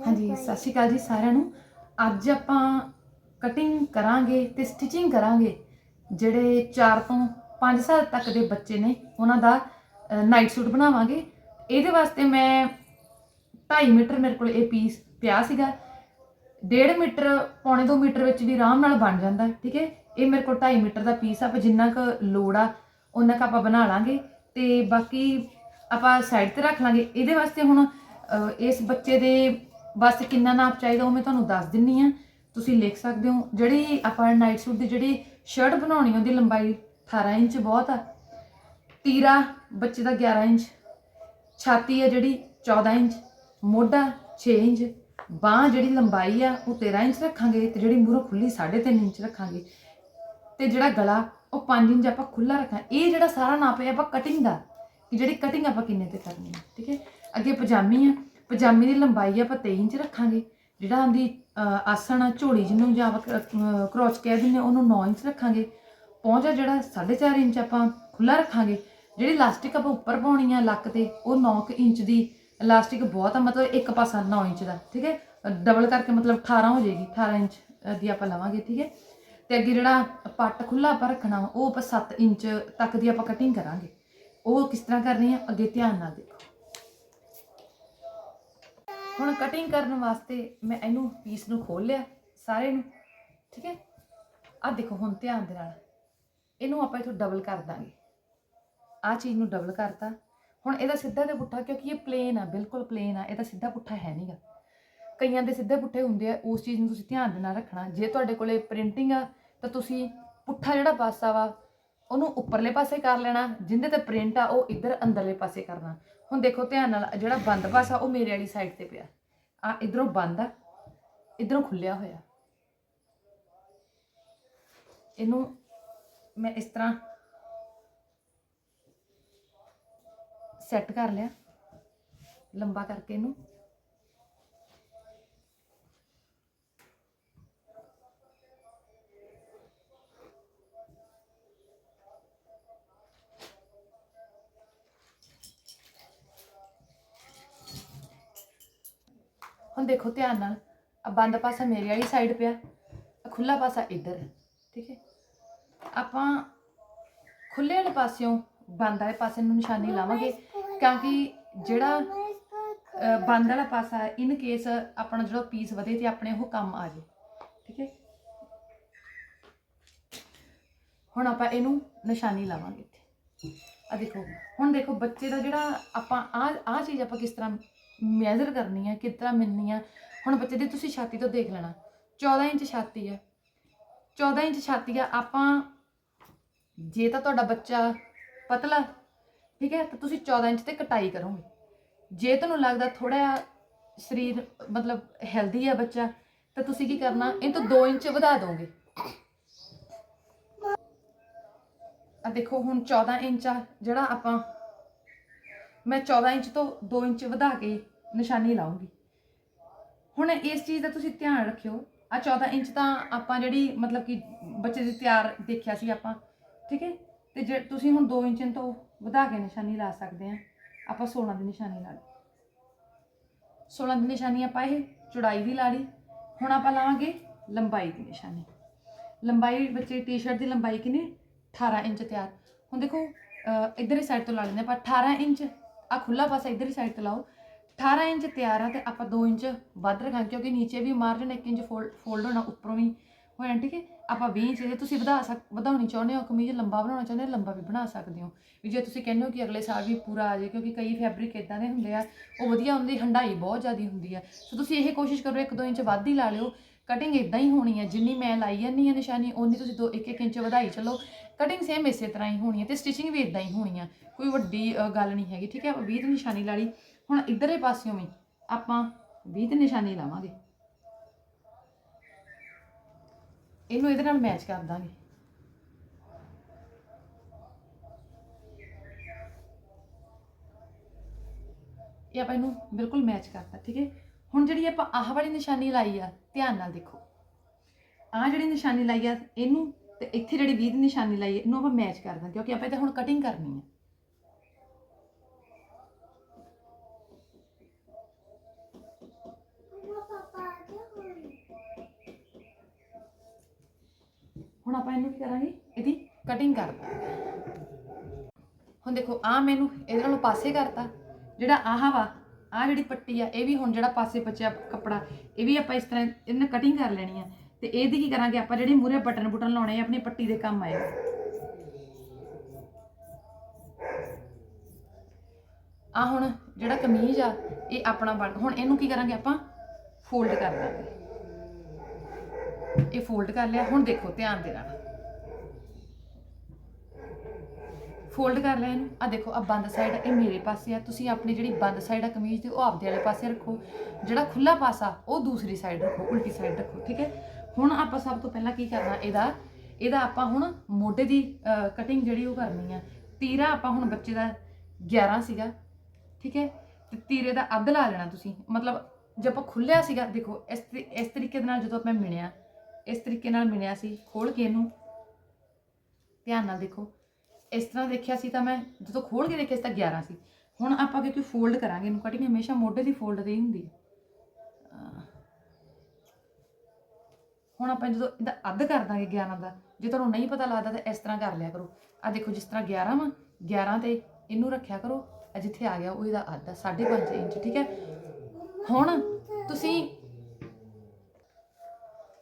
ਹਾਂਜੀ, ਸਤਿ ਸ਼੍ਰੀ ਅਕਾਲ ਜੀ ਸਾਰਿਆਂ ਨੂੰ। ਅੱਜ ਆਪਾਂ ਕਟਿੰਗ ਕਰਾਂਗੇ ਤੇ ਸਟਿਚਿੰਗ ਕਰਾਂਗੇ, ਜਿਹੜੇ 4 ਤੋਂ 5 ਸਾਲ ਤੱਕ ਦੇ ਬੱਚੇ ਨੇ, ਉਹਨਾਂ ਦਾ ਨਾਈਟ ਸੂਟ ਬਣਾਵਾਂਗੇ। ਇਹਦੇ ਵਾਸਤੇ ਮੈਂ 2.5 ਮੀਟਰ ਮੇਰੇ ਕੋਲ ਇਹ ਪੀਸ ਪਿਆ ਸੀਗਾ। 1.5 ਮੀਟਰ, ਪੌਣੇ 2 ਮੀਟਰ ਵਿੱਚ ਵੀ ਆਰਾਮ ਨਾਲ ਬਣ ਜਾਂਦਾ, ਠੀਕ ਹੈ? ਇਹ ਮੇਰੇ ਕੋਲ 2.5 ਮੀਟਰ ਦਾ ਪੀਸ ਆ ਪਰ ਜਿੰਨਾ ਕੁ ਲੋੜ ਆ ਉਹਨਾਂ ਕੁ ਆਪਾਂ ਬਣਾ ਲਾਂਗੇ। ਤੇ ਬਾਕੀ ਆਪਾਂ ਸਾਈਡ ਤੇ ਰੱਖ ਲਾਂਗੇ। ਇਹਦੇ ਵਾਸਤੇ ਹੁਣ ਇਸ ਬੱਚੇ ਦੇ ਵਾਸਤੇ ਕਿੰਨਾ ਨਾਪ ਚਾਹੀਦਾ ਉਹ ਮੈਂ ਤੁਹਾਨੂੰ ਦੱਸ ਦਿੰਨੀ ਆ। ਤੁਸੀਂ ਲਿਖ ਸਕਦੇ ਹੋ, ਜਿਹੜੀ ਆਪਾਂ ਨਾਈਟ ਸੂਟ ਦੀ ਜਿਹੜੀ ਸ਼ਰਟ ਬਣਾਉਣੀ ਉਹਦੀ ਲੰਬਾਈ 18 ਇੰਚ ਬਹੁਤ ਆ। ਤੀਰਾ ਬੱਚੇ ਦਾ 11 ਇੰਚ, ਛਾਤੀ ਆ ਜਿਹੜੀ 14 ਇੰਚ, ਮੋਢਾ 6 ਇੰਚ, ਬਾਹ ਜਿਹੜੀ ਲੰਬਾਈ ਆ, ਉਹ 13 ਇੰਚ ਰੱਖਾਂਗੇ ਤੇ ਜਿਹੜੀ ਮੂਹਰੋਂ ਖੁੱਲੀ 3.5 ਇੰਚ ਰੱਖਾਂਗੇ। ਤੇ ਜਿਹੜਾ ਗਲਾ, ਉਹ 5 ਇੰਚ ਆਪਾਂ ਖੁੱਲਾ ਰੱਖਾਂ। ਇਹ ਜਿਹੜਾ ਸਾਰਾ ਨਾਪ ਹੈ ਆਪਾਂ ਕਟਿੰਗ ਦਾ। ਕਿ ਜਿਹੜੀ ਕਟਿੰਗ ਆਪਾਂ ਕਿੰਨੇ ਤੇ ਕਰਨੀ ਹੈ ਠੀਕ ਹੈ? ਅੱਗੇ ਪਜਾਮੀ ਆ ਪਜਾਮੀ ਦੀ ਲੰਬਾਈ ਆਪਾਂ 23 ਇੰਚ ਰੱਖਾਂਗੇ। ਜਿਹੜਾ ਉਹਦੀ ਆਸਣ ਆ, ਝੋਲੀ ਜਿਹਨੂੰ ਜਾਂ ਕਰੋਚ ਕਹਿ ਦਿੰਦੇ ਆ, ਉਹਨੂੰ 9 ਇੰਚ ਰੱਖਾਂਗੇ। ਪਹੁੰਚਾ ਜਿਹੜਾ 4.5 ਇੰਚ ਆਪਾਂ ਖੁੱਲਾ ਰੱਖਾਂਗੇ। ਜਿਹੜੀ ਇਲਾਸਟਿਕ ਆਪਾਂ ਉੱਪਰ ਪਾਉਣੀ ਆ ਲੱਕ ਤੇ ਉਹ 9 ਇੰਚ ਦੀ ਇਲਾਸਟਿਕ ਬਹੁਤ ਆ ਮਤਲਬ ਇੱਕ ਪਾਸਾ 9 ਇੰਚ ਦਾ ਠੀਕ ਹੈ? ਡਬਲ ਕਰਕੇ ਮਤਲਬ 18 ਹੋ ਜਾਏਗੀ 18 ਇੰਚ ਦੀ ਆਪਾਂ ਲਵਾਂਗੇ ਠੀਕ ਹੈ? ਤੇ ਅੱਗੇ ਜਿਹੜਾ ਪੱਟ ਖੁੱਲਾ ਆਪਾਂ ਰੱਖਣਾ ਵਾ, ਉਹ ਆਪਾਂ 7 ਇੰਚ ਤੱਕ ਦੀ ਆਪਾਂ ਕਟਿੰਗ ਕਰਾਂਗੇ। ਉਹ ਕਿਸ ਤਰ੍ਹਾਂ ਕਰਨੀ ਆ, ਅੱਗੇ ਧਿਆਨ ਨਾਲ ਦੇਖੋ। ਹੁਣ ਕਟਿੰਗ ਕਰਨ ਵਾਸਤੇ ਮੈਂ ਇਹਨੂੰ ਪੀਸ ਨੂੰ ਖੋਲ ਲਿਆ ਸਾਰੇ ਨੂੰ, ਠੀਕ ਹੈ? ਆ ਦੇਖੋ ਹੁਣ ਧਿਆਨ ਦੇ ਨਾਲ, ਇਹਨੂੰ ਆਪਾਂ ਇਥੋਂ ਡਬਲ ਕਰ ਦਾਂਗੇ। ਆ ਚੀਜ਼ ਨੂੰ ਡਬਲ ਕਰਤਾ। ਹੁਣ ਇਹਦਾ ਸਿੱਧਾ ਤੇ ਪੁੱਠਾ, ਕਿਉਂਕਿ ਇਹ ਪਲੇਨ ਆ, ਬਿਲਕੁਲ ਪਲੇਨ ਆ, ਇਹਦਾ ਸਿੱਧਾ ਪੁੱਠਾ ਹੈ ਨਹੀਂਗਾ ਕਈਆਂ ਦੇ ਸਿੱਧੇ ਪੁੱਠੇ ਹੁੰਦੇ ਆ, ਉਸ ਚੀਜ਼ ਨੂੰ ਤੁਸੀਂ ਧਿਆਨ ਦੇ ਨਾਲ ਰੱਖਣਾ। ਜੇ ਤੁਹਾਡੇ ਕੋਲੇ ਪ੍ਰਿੰਟਿੰਗ ਆ, ਤਾਂ ਤੁਸੀਂ ਪੁੱਠਾ ਜਿਹੜਾ ਪਾਸਾ ਵਾ ਉਹਨੂੰ ਉੱਪਰਲੇ ਪਾਸੇ ਕਰ ਲੈਣਾ, ਜਿੰਦੇ ਤੇ ਪ੍ਰਿੰਟ ਆ, ਉਹ ਇੱਧਰ ਅੰਦਰਲੇ ਪਾਸੇ ਕਰਨਾ। ਹੁਣ ਦੇਖੋ ਧਿਆਨ ਨਾਲ, ਜਿਹੜਾ ਬੰਦ ਪਾਸਾ, ਉਹ ਮੇਰੇ ਵਾਲੀ ਸਾਈਡ ਤੇ ਪਿਆ। ਆ ਇਧਰੋਂ ਬੰਦ ਆ, ਇਧਰੋਂ ਖੁੱਲਿਆ ਹੋਇਆ। ਇਹਨੂੰ ਮੈਂ ਇਸ ਤਰ੍ਹਾਂ ਸੈੱਟ ਕਰ ਲਿਆ। ਲੰਬਾ ਕਰਕੇ ਇਹਨੂੰ ਹੁਣ ਦੇਖੋ ਧਿਆਨ ਨਾਲ। ਆ ਬੰਦ ਪਾਸਾ ਮੇਰੇ ਵਾਲੀ ਸਾਈਡ ਪਿਆ ਆ ਖੁੱਲਾ ਪਾਸਾ ਇੱਧਰ ਹੈ ਠੀਕ ਹੈ? ਆਪਾਂ ਖੁੱਲੇ ਵਾਲੇ ਪਾਸਿਓਂ ਬੰਦ ਵਾਲੇ ਪਾਸੇ ਨੂੰ ਨਿਸ਼ਾਨੀ ਲਾਵਾਂਗੇ ਕਿਉਂਕਿ ਜਿਹੜਾ ਬੰਦ ਵਾਲਾ ਪਾਸਾ ਹੈ ਇਨ ਕੇਸ ਆਪਣਾ ਜਿਹੜਾ ਪੀਸ ਵਧੇ ਤੇ ਆਪਣੇ ਉਹ ਕੰਮ ਆ ਜੇ ਠੀਕ ਹੈ? ਹੁਣ ਆਪਾਂ ਇਹਨੂੰ ਨਿਸ਼ਾਨੀ ਲਾਵਾਂਗੇ ਇੱਥੇ। ਆ ਦੇਖੋ ਹੁਣ ਦੇਖੋ ਬੱਚੇ ਦਾ ਜਿਹੜਾ ਆਪਾਂ ਆ ਆ ਚੀਜ਼ ਆਪਾਂ ਕਿਸ ਤਰ੍ਹਾਂ ਮੈਜ਼ਰ ਕਰਨੀ ਆ, ਕਿਸ ਤਰ੍ਹਾਂ ਮਿਲਣੀ ਆ। ਹੁਣ ਬੱਚੇ ਦੀ ਤੁਸੀਂ ਛਾਤੀ ਤੋਂ ਦੇਖ ਲੈਣਾ 14 ਇੰਚ ਛਾਤੀ ਆ। 14 ਇੰਚ ਛਾਤੀ ਆ, ਆਪਾਂ, ਜੇ ਤਾਂ ਤੁਹਾਡਾ ਬੱਚਾ ਪਤਲਾ, ਠੀਕ ਹੈ, ਤਾਂ ਤੁਸੀਂ 14 ਇੰਚ ਤੇ ਕਟਾਈ ਕਰੋਗੇ। ਜੇ ਤੁਹਾਨੂੰ ਲੱਗਦਾ ਥੋੜਾ ਸਰੀਰ, ਮਤਲਬ ਹੈਲਦੀ ਆ ਬੱਚਾ, ਤਾਂ ਤੁਸੀਂ ਕੀ ਕਰਨਾ ਇਹ ਤੋਂ 2 ਇੰਚ ਵਧਾ ਦੋਗੇ। ਆ ਦੇਖੋ, ਹੁਣ 14 ਇੰਚ ਆ, ਜਿਹੜਾ ਆਪਾਂ, ਮੈਂ 14 ਇੰਚ ਤੋਂ 2 ਇੰਚ ਵਧਾ ਕੇ ਨਿਸ਼ਾਨੀ ਲਾਉਂਗੀ। ਹੁਣ ਇਸ ਚੀਜ਼ ਦਾ ਤੁਸੀਂ ਧਿਆਨ ਰੱਖਿਓ। ਆ 14 ਇੰਚ ਤਾਂ ਆਪਾਂ ਜਿਹੜੀ ਮਤਲਬ ਕਿ ਬੱਚੇ ਦੀ ਤਿਆਰ ਦੇਖਿਆ ਸੀ ਆਪਾਂ, ਠੀਕ ਹੈ? ਤੇ ਜੇ ਤੁਸੀਂ ਹੁਣ 2 ਇੰਚ ਤੋਂ ਵਧਾ ਕੇ ਨਿਸ਼ਾਨੀ ਲਾ ਸਕਦੇ ਆ। ਆਪਾਂ 16 ਦੀ ਨਿਸ਼ਾਨੀ ਲਾ ਲਈ। 16 ਦੀ ਨਿਸ਼ਾਨੀ ਆਪਾਂ ਇਹ ਚੌੜਾਈ ਦੀ ਲਾ ਲਈ। ਹੁਣ ਆਪਾਂ ਲਾਵਾਂਗੇ ਲੰਬਾਈ ਦੀ ਨਿਸ਼ਾਨੀ। ਲੰਬਾਈ ਬੱਚੇ ਟੀ-ਸ਼ਰਟ ਦੀ ਲੰਬਾਈ ਕਿੰਨੀ? 18 ਇੰਚ ਤਿਆਰ। ਹੁਣ ਦੇਖੋ, ਅਹ ਇੱਧਰ ਹੀ ਸਾਈਡ ਤੋਂ ਲਾ ਲੈਂਦੇ ਆਪਾਂ। 18 ਇੰਚ। ਆ ਖੁੱਲਾ ਪਾਸਾ ਇੱਧਰ ਹੀ ਸਾਈਡ ਤੋਂ ਲਾਓ। 18 ਇੰਚ ਤਿਆਰ ਆ ਤੇ ਆਪਾਂ 2 ਇੰਚ ਵੱਧ ਰੱਖਾਂਗੇ, ਕਿਉਂਕਿ ਨੀਚੇ ਵੀ ਮਾਰਜਨ 1 ਇੰਚ ਫੋਲਡ ਹੋਣਾ, ਉੱਪਰੋਂ ਵੀ ਹੋਣਾ, ਠੀਕ ਹੈ? ਆਪਾਂ 20 ਇੰਚ ਜੇ ਤੁਸੀਂ ਵਧਾ ਸਕ ਵਧਾਉਣੀ ਚਾਹੁੰਦੇ ਹੋ, ਕਮੀਜ਼ ਲੰਬਾ ਬਣਾਉਣਾ ਚਾਹੁੰਦੇ ਹੋ, ਲੰਬਾ ਵੀ ਬਣਾ ਸਕਦੇ ਹੋ। ਵੀ ਜੇ ਤੁਸੀਂ ਕਹਿੰਦੇ ਹੋ ਕਿ ਅਗਲੇ ਸਾਲ ਵੀ ਪੂਰਾ ਆ ਜਾਏ, ਕਿਉਂਕਿ ਕਈ ਫੈਬਰਿਕ ਇਦਾਂ ਦੇ ਹੁੰਦੇ ਆ, ਉਹ ਵਧੀਆ ਹੁੰਦੀ ਹੰਡਾਈ ਬਹੁਤ ਜ਼ਿਆਦੀ ਹੁੰਦੀ ਆ। ਸੋ ਤੁਸੀਂ ਇਹ ਕੋਸ਼ਿਸ਼ ਕਰੋ 1-2 ਇੰਚ ਵੱਧ ਹੀ ਲਾ ਲਿਓ। ਕਟਿੰਗ ਇਦਾਂ ਹੀ ਹੋਣੀ ਹੈ ਜਿੰਨੀ ਮੈਂ ਲਾਈ ਜਾਂਦੀ ਹੈ ਨਿਸ਼ਾਨੀ, ਓਨੀ ਤੁਸੀਂ 2 1-1 ਇੰਚ ਵਧਾਈ ਚਲੋ। ਕਟਿੰਗ ਸੇਮ ਇਸੇ ਤਰ੍ਹਾਂ ਹੀ ਹੋਣੀ ਹੈ ਤੇ ਸਟਿਚਿੰਗ ਵੀ ਇਦਾਂ ਹੀ ਹੋਣੀ ਆ, ਕੋਈ ਵੱਡੀ ਗੱਲ ਨਹੀਂ ਹੈਗੀ, ਠੀਕ ਹੈ? ਆਪਾਂ 20 ਦੀ ਨਿਸ਼ਾਨੀ ਲਾ ਲਈ। ਹੁਣ ਇਧਰਲੇ ਪਾਸਿਓਂ ਵੀ ਆਪਾਂ 20 ਦੀ ਨਿਸ਼ਾਨੀ ਲਾਵਾਂਗੇ। ਇਹਨੂੰ ਇਹਦੇ ਨਾਲ ਮੈਚ ਕਰ ਦਾਂਗੇ। ਇਹ ਆਪਾਂ ਇਹਨੂੰ ਬਿਲਕੁਲ ਮੈਚ ਕਰਤਾ, ਠੀਕ ਹੈ? ਹੁਣ ਜਿਹੜੀ ਆਪਾਂ ਆਹ ਵਾਲੀ ਨਿਸ਼ਾਨੀ ਲਾਈ ਆ, ਧਿਆਨ ਨਾਲ ਦੇਖੋ। ਆਹ ਜਿਹੜੀ ਨਿਸ਼ਾਨੀ ਲਾਈ ਆ, ਇਹਨੂੰ ਤੇ ਇੱਥੇ ਜਿਹੜੀ 20 ਦੀ ਨਿਸ਼ਾਨੀ ਲਾਈ ਹੈ ਇਹਨੂੰ ਆਪਾਂ ਮੈਚ ਕਰ ਦਾਂ ਕਿਉਂਕਿ ਆਪਾਂ ਇਹ ਤਾਂ ਹੁਣ ਕਟਿੰਗ ਕਰਨੀ ਹੈ ਆਪਾਂ ਇਹਨੂੰ ਕੀ ਕਰਾਂਗੇ? ਇਹਦੀ ਕਟਿੰਗ ਕਰ ਦਾਂਗੇ ਹੁਣ ਦੇਖੋ ਆ ਮੈਨੂੰ ਇਹਦੇ ਨਾਲੋਂ ਪਾਸੇ ਕਰਤਾ। ਜਿਹੜਾ ਆਹ ਵਾ ਆ ਜਿਹੜੀ ਪੱਟੀ ਆ, ਇਹ ਵੀ ਹੁਣ ਜਿਹੜਾ ਪਾਸੇ ਬਚਿਆ ਕੱਪੜਾ, ਇਹ ਵੀ ਆਪਾਂ ਇਸ ਤਰ੍ਹਾਂ ਇਹਨੇ ਕਟਿੰਗ ਕਰ ਲੈਣੀ ਆ। ਤੇ ਇਹਦੀ ਕੀ ਕਰਾਂਗੇ ਆਪਾਂ? ਜਿਹੜੇ ਮੂਰੇ ਬਟਨ ਬੁਟਨ ਲਾਉਣੇ ਆ, ਆਪਣੀ ਪੱਟੀ ਦੇ ਕੰਮ ਆਏ। ਆ ਹੁਣ ਜਿਹੜਾ ਕਮੀਜ਼ ਆ, ਇਹ ਆਪਣਾ ਬਣ, ਹੁਣ ਇਹਨੂੰ ਕੀ ਕਰਾਂਗੇ ਆਪਾਂ? ਫੋਲਡ ਕਰ ਦਾਂਗੇ। ਇਹ ਫੋਲਡ ਕਰ ਲਿਆ, ਹੁਣ ਦੇਖੋ ਧਿਆਨ ਦੇ ਨਾਲ। ਫੋਲਡ ਕਰ ਲਿਆ ਇਹਨੂੰ। ਆ ਦੇਖੋ ਆ ਬੰਦ ਸਾਈਡ ਇਹ ਮੇਰੇ ਪਾਸੇ ਆ। ਤੁਸੀਂ ਆਪਣੀ ਜਿਹੜੀ ਬੰਦ ਸਾਈਡ ਆ, ਕਮੀਜ਼ ਦੀ, ਉਹ ਆਪਦੇ ਵਾਲੇ ਪਾਸੇ ਰੱਖੋ। ਜਿਹੜਾ ਖੁੱਲਾ ਪਾਸਾ, ਉਹ ਦੂਸਰੀ ਸਾਈਡ ਰੱਖੋ, ਉਲਟੀ ਸਾਈਡ ਰੱਖੋ, ਠੀਕ ਹੈ? ਹੁਣ ਆਪਾਂ ਸਭ ਤੋਂ ਪਹਿਲਾਂ ਕੀ ਕਰਨਾ, ਇਹਦਾ ਇਹਦਾ ਆਪਾਂ ਹੁਣ ਮੋਢੇ ਦੀ ਕਟਿੰਗ ਜਿਹੜੀ ਉਹ ਕਰਨੀ ਆ। ਤੀਰਾ ਆਪਾਂ ਹੁਣ ਬੱਚੇ ਦਾ 11 ਸੀਗਾ, ਠੀਕ ਹੈ? ਤੇ ਤੀਰੇ ਦਾ ਅੱਧ ਲਾ ਲੈਣਾ ਤੁਸੀਂ। ਮਤਲਬ, ਜੇ ਆਪਾਂ ਖੁੱਲਿਆ ਸੀਗਾ, ਦੇਖੋ, ਇਸ ਇਸ ਤਰੀਕੇ ਦੇ ਨਾਲ ਜਦੋਂ ਆਪਾਂ ਮਿਣਿਆ ਇਸ ਤਰੀਕੇ ਨਾਲ ਮਿਲਿਆ ਸੀ, ਖੋਲ ਕੇ ਇਹਨੂੰ। ਧਿਆਨ ਨਾਲ ਦੇਖੋ, ਇਸ ਤਰ੍ਹਾਂ ਦੇਖਿਆ ਸੀ ਤਾਂ ਮੈਂ, ਜਦੋਂ ਖੋਲ ਕੇ ਦੇਖਿਆ ਸੀ ਤਾਂ 11 ਸੀ। ਹੁਣ ਆਪਾਂ ਕਿਉਂਕਿ ਫੋਲਡ ਕਰਾਂਗੇ, ਇਹਨੂੰ ਕਟਿੰਗ ਹਮੇਸ਼ਾ ਮੋਢੇ ਦੀ ਫੋਲਡ ਦੀ ਹੁੰਦੀ ਹੈ। ਹੁਣ ਆਪਾਂ ਜਦੋਂ ਇਹਦਾ ਅੱਧ ਕਰ ਦਾਂਗੇ 11 ਦਾ, ਜੇ ਤੁਹਾਨੂੰ ਨਹੀਂ ਪਤਾ ਲੱਗਦਾ ਤਾਂ ਇਸ ਤਰ੍ਹਾਂ ਕਰ ਲਿਆ ਕਰੋ। ਆ ਦੇਖੋ, ਜਿਸ ਤਰ੍ਹਾਂ 11 ਵਾ 11 ਤੇ ਇਹਨੂੰ ਰੱਖਿਆ ਕਰੋ। ਆ ਜਿੱਥੇ ਆ ਗਿਆ, ਉਹ ਇਹਦਾ ਅੱਧ ਆ 5.5 ਇੰਚ, ਠੀਕ ਹੈ? ਹੁਣ ਤੁਸੀਂ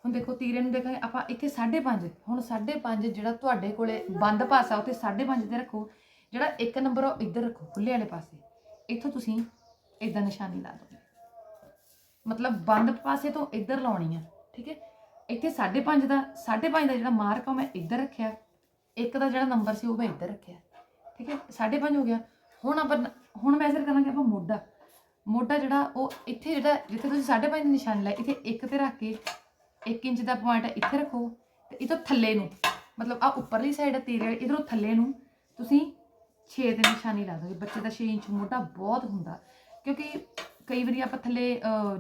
ਹੁਣ ਦੇਖੋ ਤੀਰੇ ਨੂੰ ਦੇਖਾਂਗੇ, ਆਪਾਂ ਇੱਥੇ 5.5 ਹੁਣ 5.5 ਜਿਹੜਾ ਤੁਹਾਡੇ ਕੋਲੇ ਬੰਦ ਪਾਸਾ ਉੱਥੇ 5.5 ਤੇ ਰੱਖੋ, ਜਿਹੜਾ ਇੱਕ ਨੰਬਰ ਉਹ ਇੱਧਰ ਰੱਖੋ ਖੁੱਲੇ ਵਾਲੇ ਪਾਸੇ। ਇੱਥੋਂ ਤੁਸੀਂ ਇਦਾਂ ਨਿਸ਼ਾਨੀ ਲਾ ਦਿਓ। ਮਤਲਬ ਬੰਦ ਪਾਸੇ ਤੋਂ ਇੱਧਰ ਲਾਉਣੀ ਆ, ਠੀਕ ਹੈ? ਇੱਥੇ 5.5 ਦਾ 5.5 ਦਾ ਜਿਹੜਾ ਮਾਰਕ ਆ, ਉਹ ਮੈਂ ਇੱਧਰ ਰੱਖਿਆ। ਇੱਕ ਦਾ ਜਿਹੜਾ ਨੰਬਰ ਸੀ, ਉਹ ਮੈਂ ਇੱਧਰ ਰੱਖਿਆ। ਠੀਕ ਹੈ? 5.5 ਹੋ ਗਿਆ। ਹੁਣ ਆਪਾਂ ਹੁਣ ਮੈਜ਼ਰ ਕਰਾਂਗੇ ਆਪਾਂ ਮੋਢਾ। ਮੋਢਾ ਜਿਹੜਾ, ਉਹ ਇੱਥੇ ਜਿਹੜਾ, ਜਿੱਥੇ ਤੁਸੀਂ 5.5 ਦੀ ਨਿਸ਼ਾਨੀ ਲਾਈ, ਇੱਥੇ ਇੱਕ ਤੇ ਰੱਖ ਕੇ 1 ਇੰਚ ਦਾ ਪੁਆਇੰਟ ਇੱਥੇ ਰੱਖੋ ਤੇ ਇਹ ਤੋਂ ਥੱਲੇ ਨੂੰ, ਮਤਲਬ ਆ ਉੱਪਰਲੀ ਸਾਈਡ ਤੇਰੇ, ਇਧਰੋਂ ਥੱਲੇ ਨੂੰ ਤੁਸੀਂ 6 ਤੇ ਨਿਸ਼ਾਨੀ ਲਾ ਦੋਗੇ ਬੱਚੇ ਦਾ 6 ਇੰਚ ਮੋਢਾ ਬਹੁਤ ਹੁੰਦਾ, ਕਿਉਂਕਿ ਕਈ ਵਾਰੀ ਆਪਾਂ ਥੱਲੇ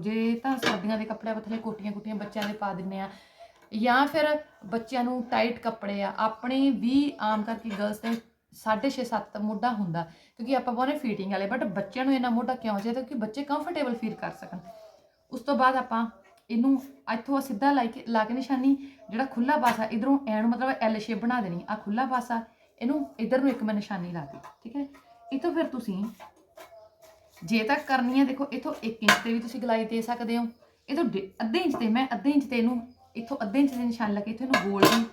ਜੇ ਤਾਂ ਸਰਦੀਆਂ ਦੇ ਕੱਪੜੇ ਆਪਾਂ ਥੱਲੇ ਕੋਟੀਆਂ ਕੋਟੀਆਂ ਬੱਚਿਆਂ ਦੇ ਪਾ ਦਿੰਨੇ ਆ, ਜਾਂ ਫਿਰ ਬੱਚਿਆਂ ਨੂੰ ਟਾਈਟ ਕੱਪੜੇ ਆ, ਆਪਣੇ ਵੀ ਆਮ ਕਰਕੇ ਗਰਲਸ ਦੇ 6.5 7 ਮੋਢਾ ਹੁੰਦਾ, ਕਿਉਂਕਿ ਆਪਾਂ ਪਾਉਨੇ ਫਿਟਿੰਗ ਵਾਲੇ ਬਟ ਬੱਚਿਆਂ ਨੂੰ ਇੰਨਾ ਮੋਢਾ ਕਿਉਂ ਚਾਹੀਦਾ? ਕਿਉਂਕਿ ਬੱਚੇ ਕੰਫਰਟੇਬਲ ਫੀਲ ਕਰ ਸਕਣ। ਉਸ ਤੋਂ ਬਾਅਦ ਆਪਾਂ ਇਹਨੂੰ ਇੱਥੋਂ ਸਿੱਧਾ ਲਾ ਕੇ ਲਾ ਕੇ ਨਿਸ਼ਾਨੀ, ਜਿਹੜਾ ਖੁੱਲਾ ਪਾਸਾ, ਇਧਰੋਂ ਐਨ ਮਤਲਬ ਐਲ ਸ਼ੇਪ ਬਣਾ ਦੇਣੀ ਆ ਖੁੱਲਾ ਪਾਸਾ, ਇਹਨੂੰ ਇਧਰ ਨੂੰ ਇੱਕ ਮੈਂ ਨਿਸ਼ਾਨੀ ਲਾ ਦਿੱਤੀ, ਠੀਕ ਹੈ? ਇਥੋਂ ਫਿਰ ਤੁਸੀਂ ਜੇ ਤੱਕ ਕਰਨੀ ਹੈ, ਦੇਖੋ ਇਥੋਂ 1 ਇੰਚ ਤੇ ਵੀ ਤੁਸੀਂ ਗਲਾਈ ਦੇ ਸਕਦੇ ਹੋ। ਇਥੋਂ ਅੱਧੇ ਇੰਚ ਤੇ, ਮੈਂ ਅੱਧੇ ਇੰਚ ਤੇ ਇਹਨੂੰ ਇਥੋਂ ਅੱਧੇ ਇੰਚ ਦੇ ਨਿਸ਼ਾਨੀ ਲਾ ਕੇ, ਇਥੋਂ ਇਹਨੂੰ ਗੋਲ ਦੀ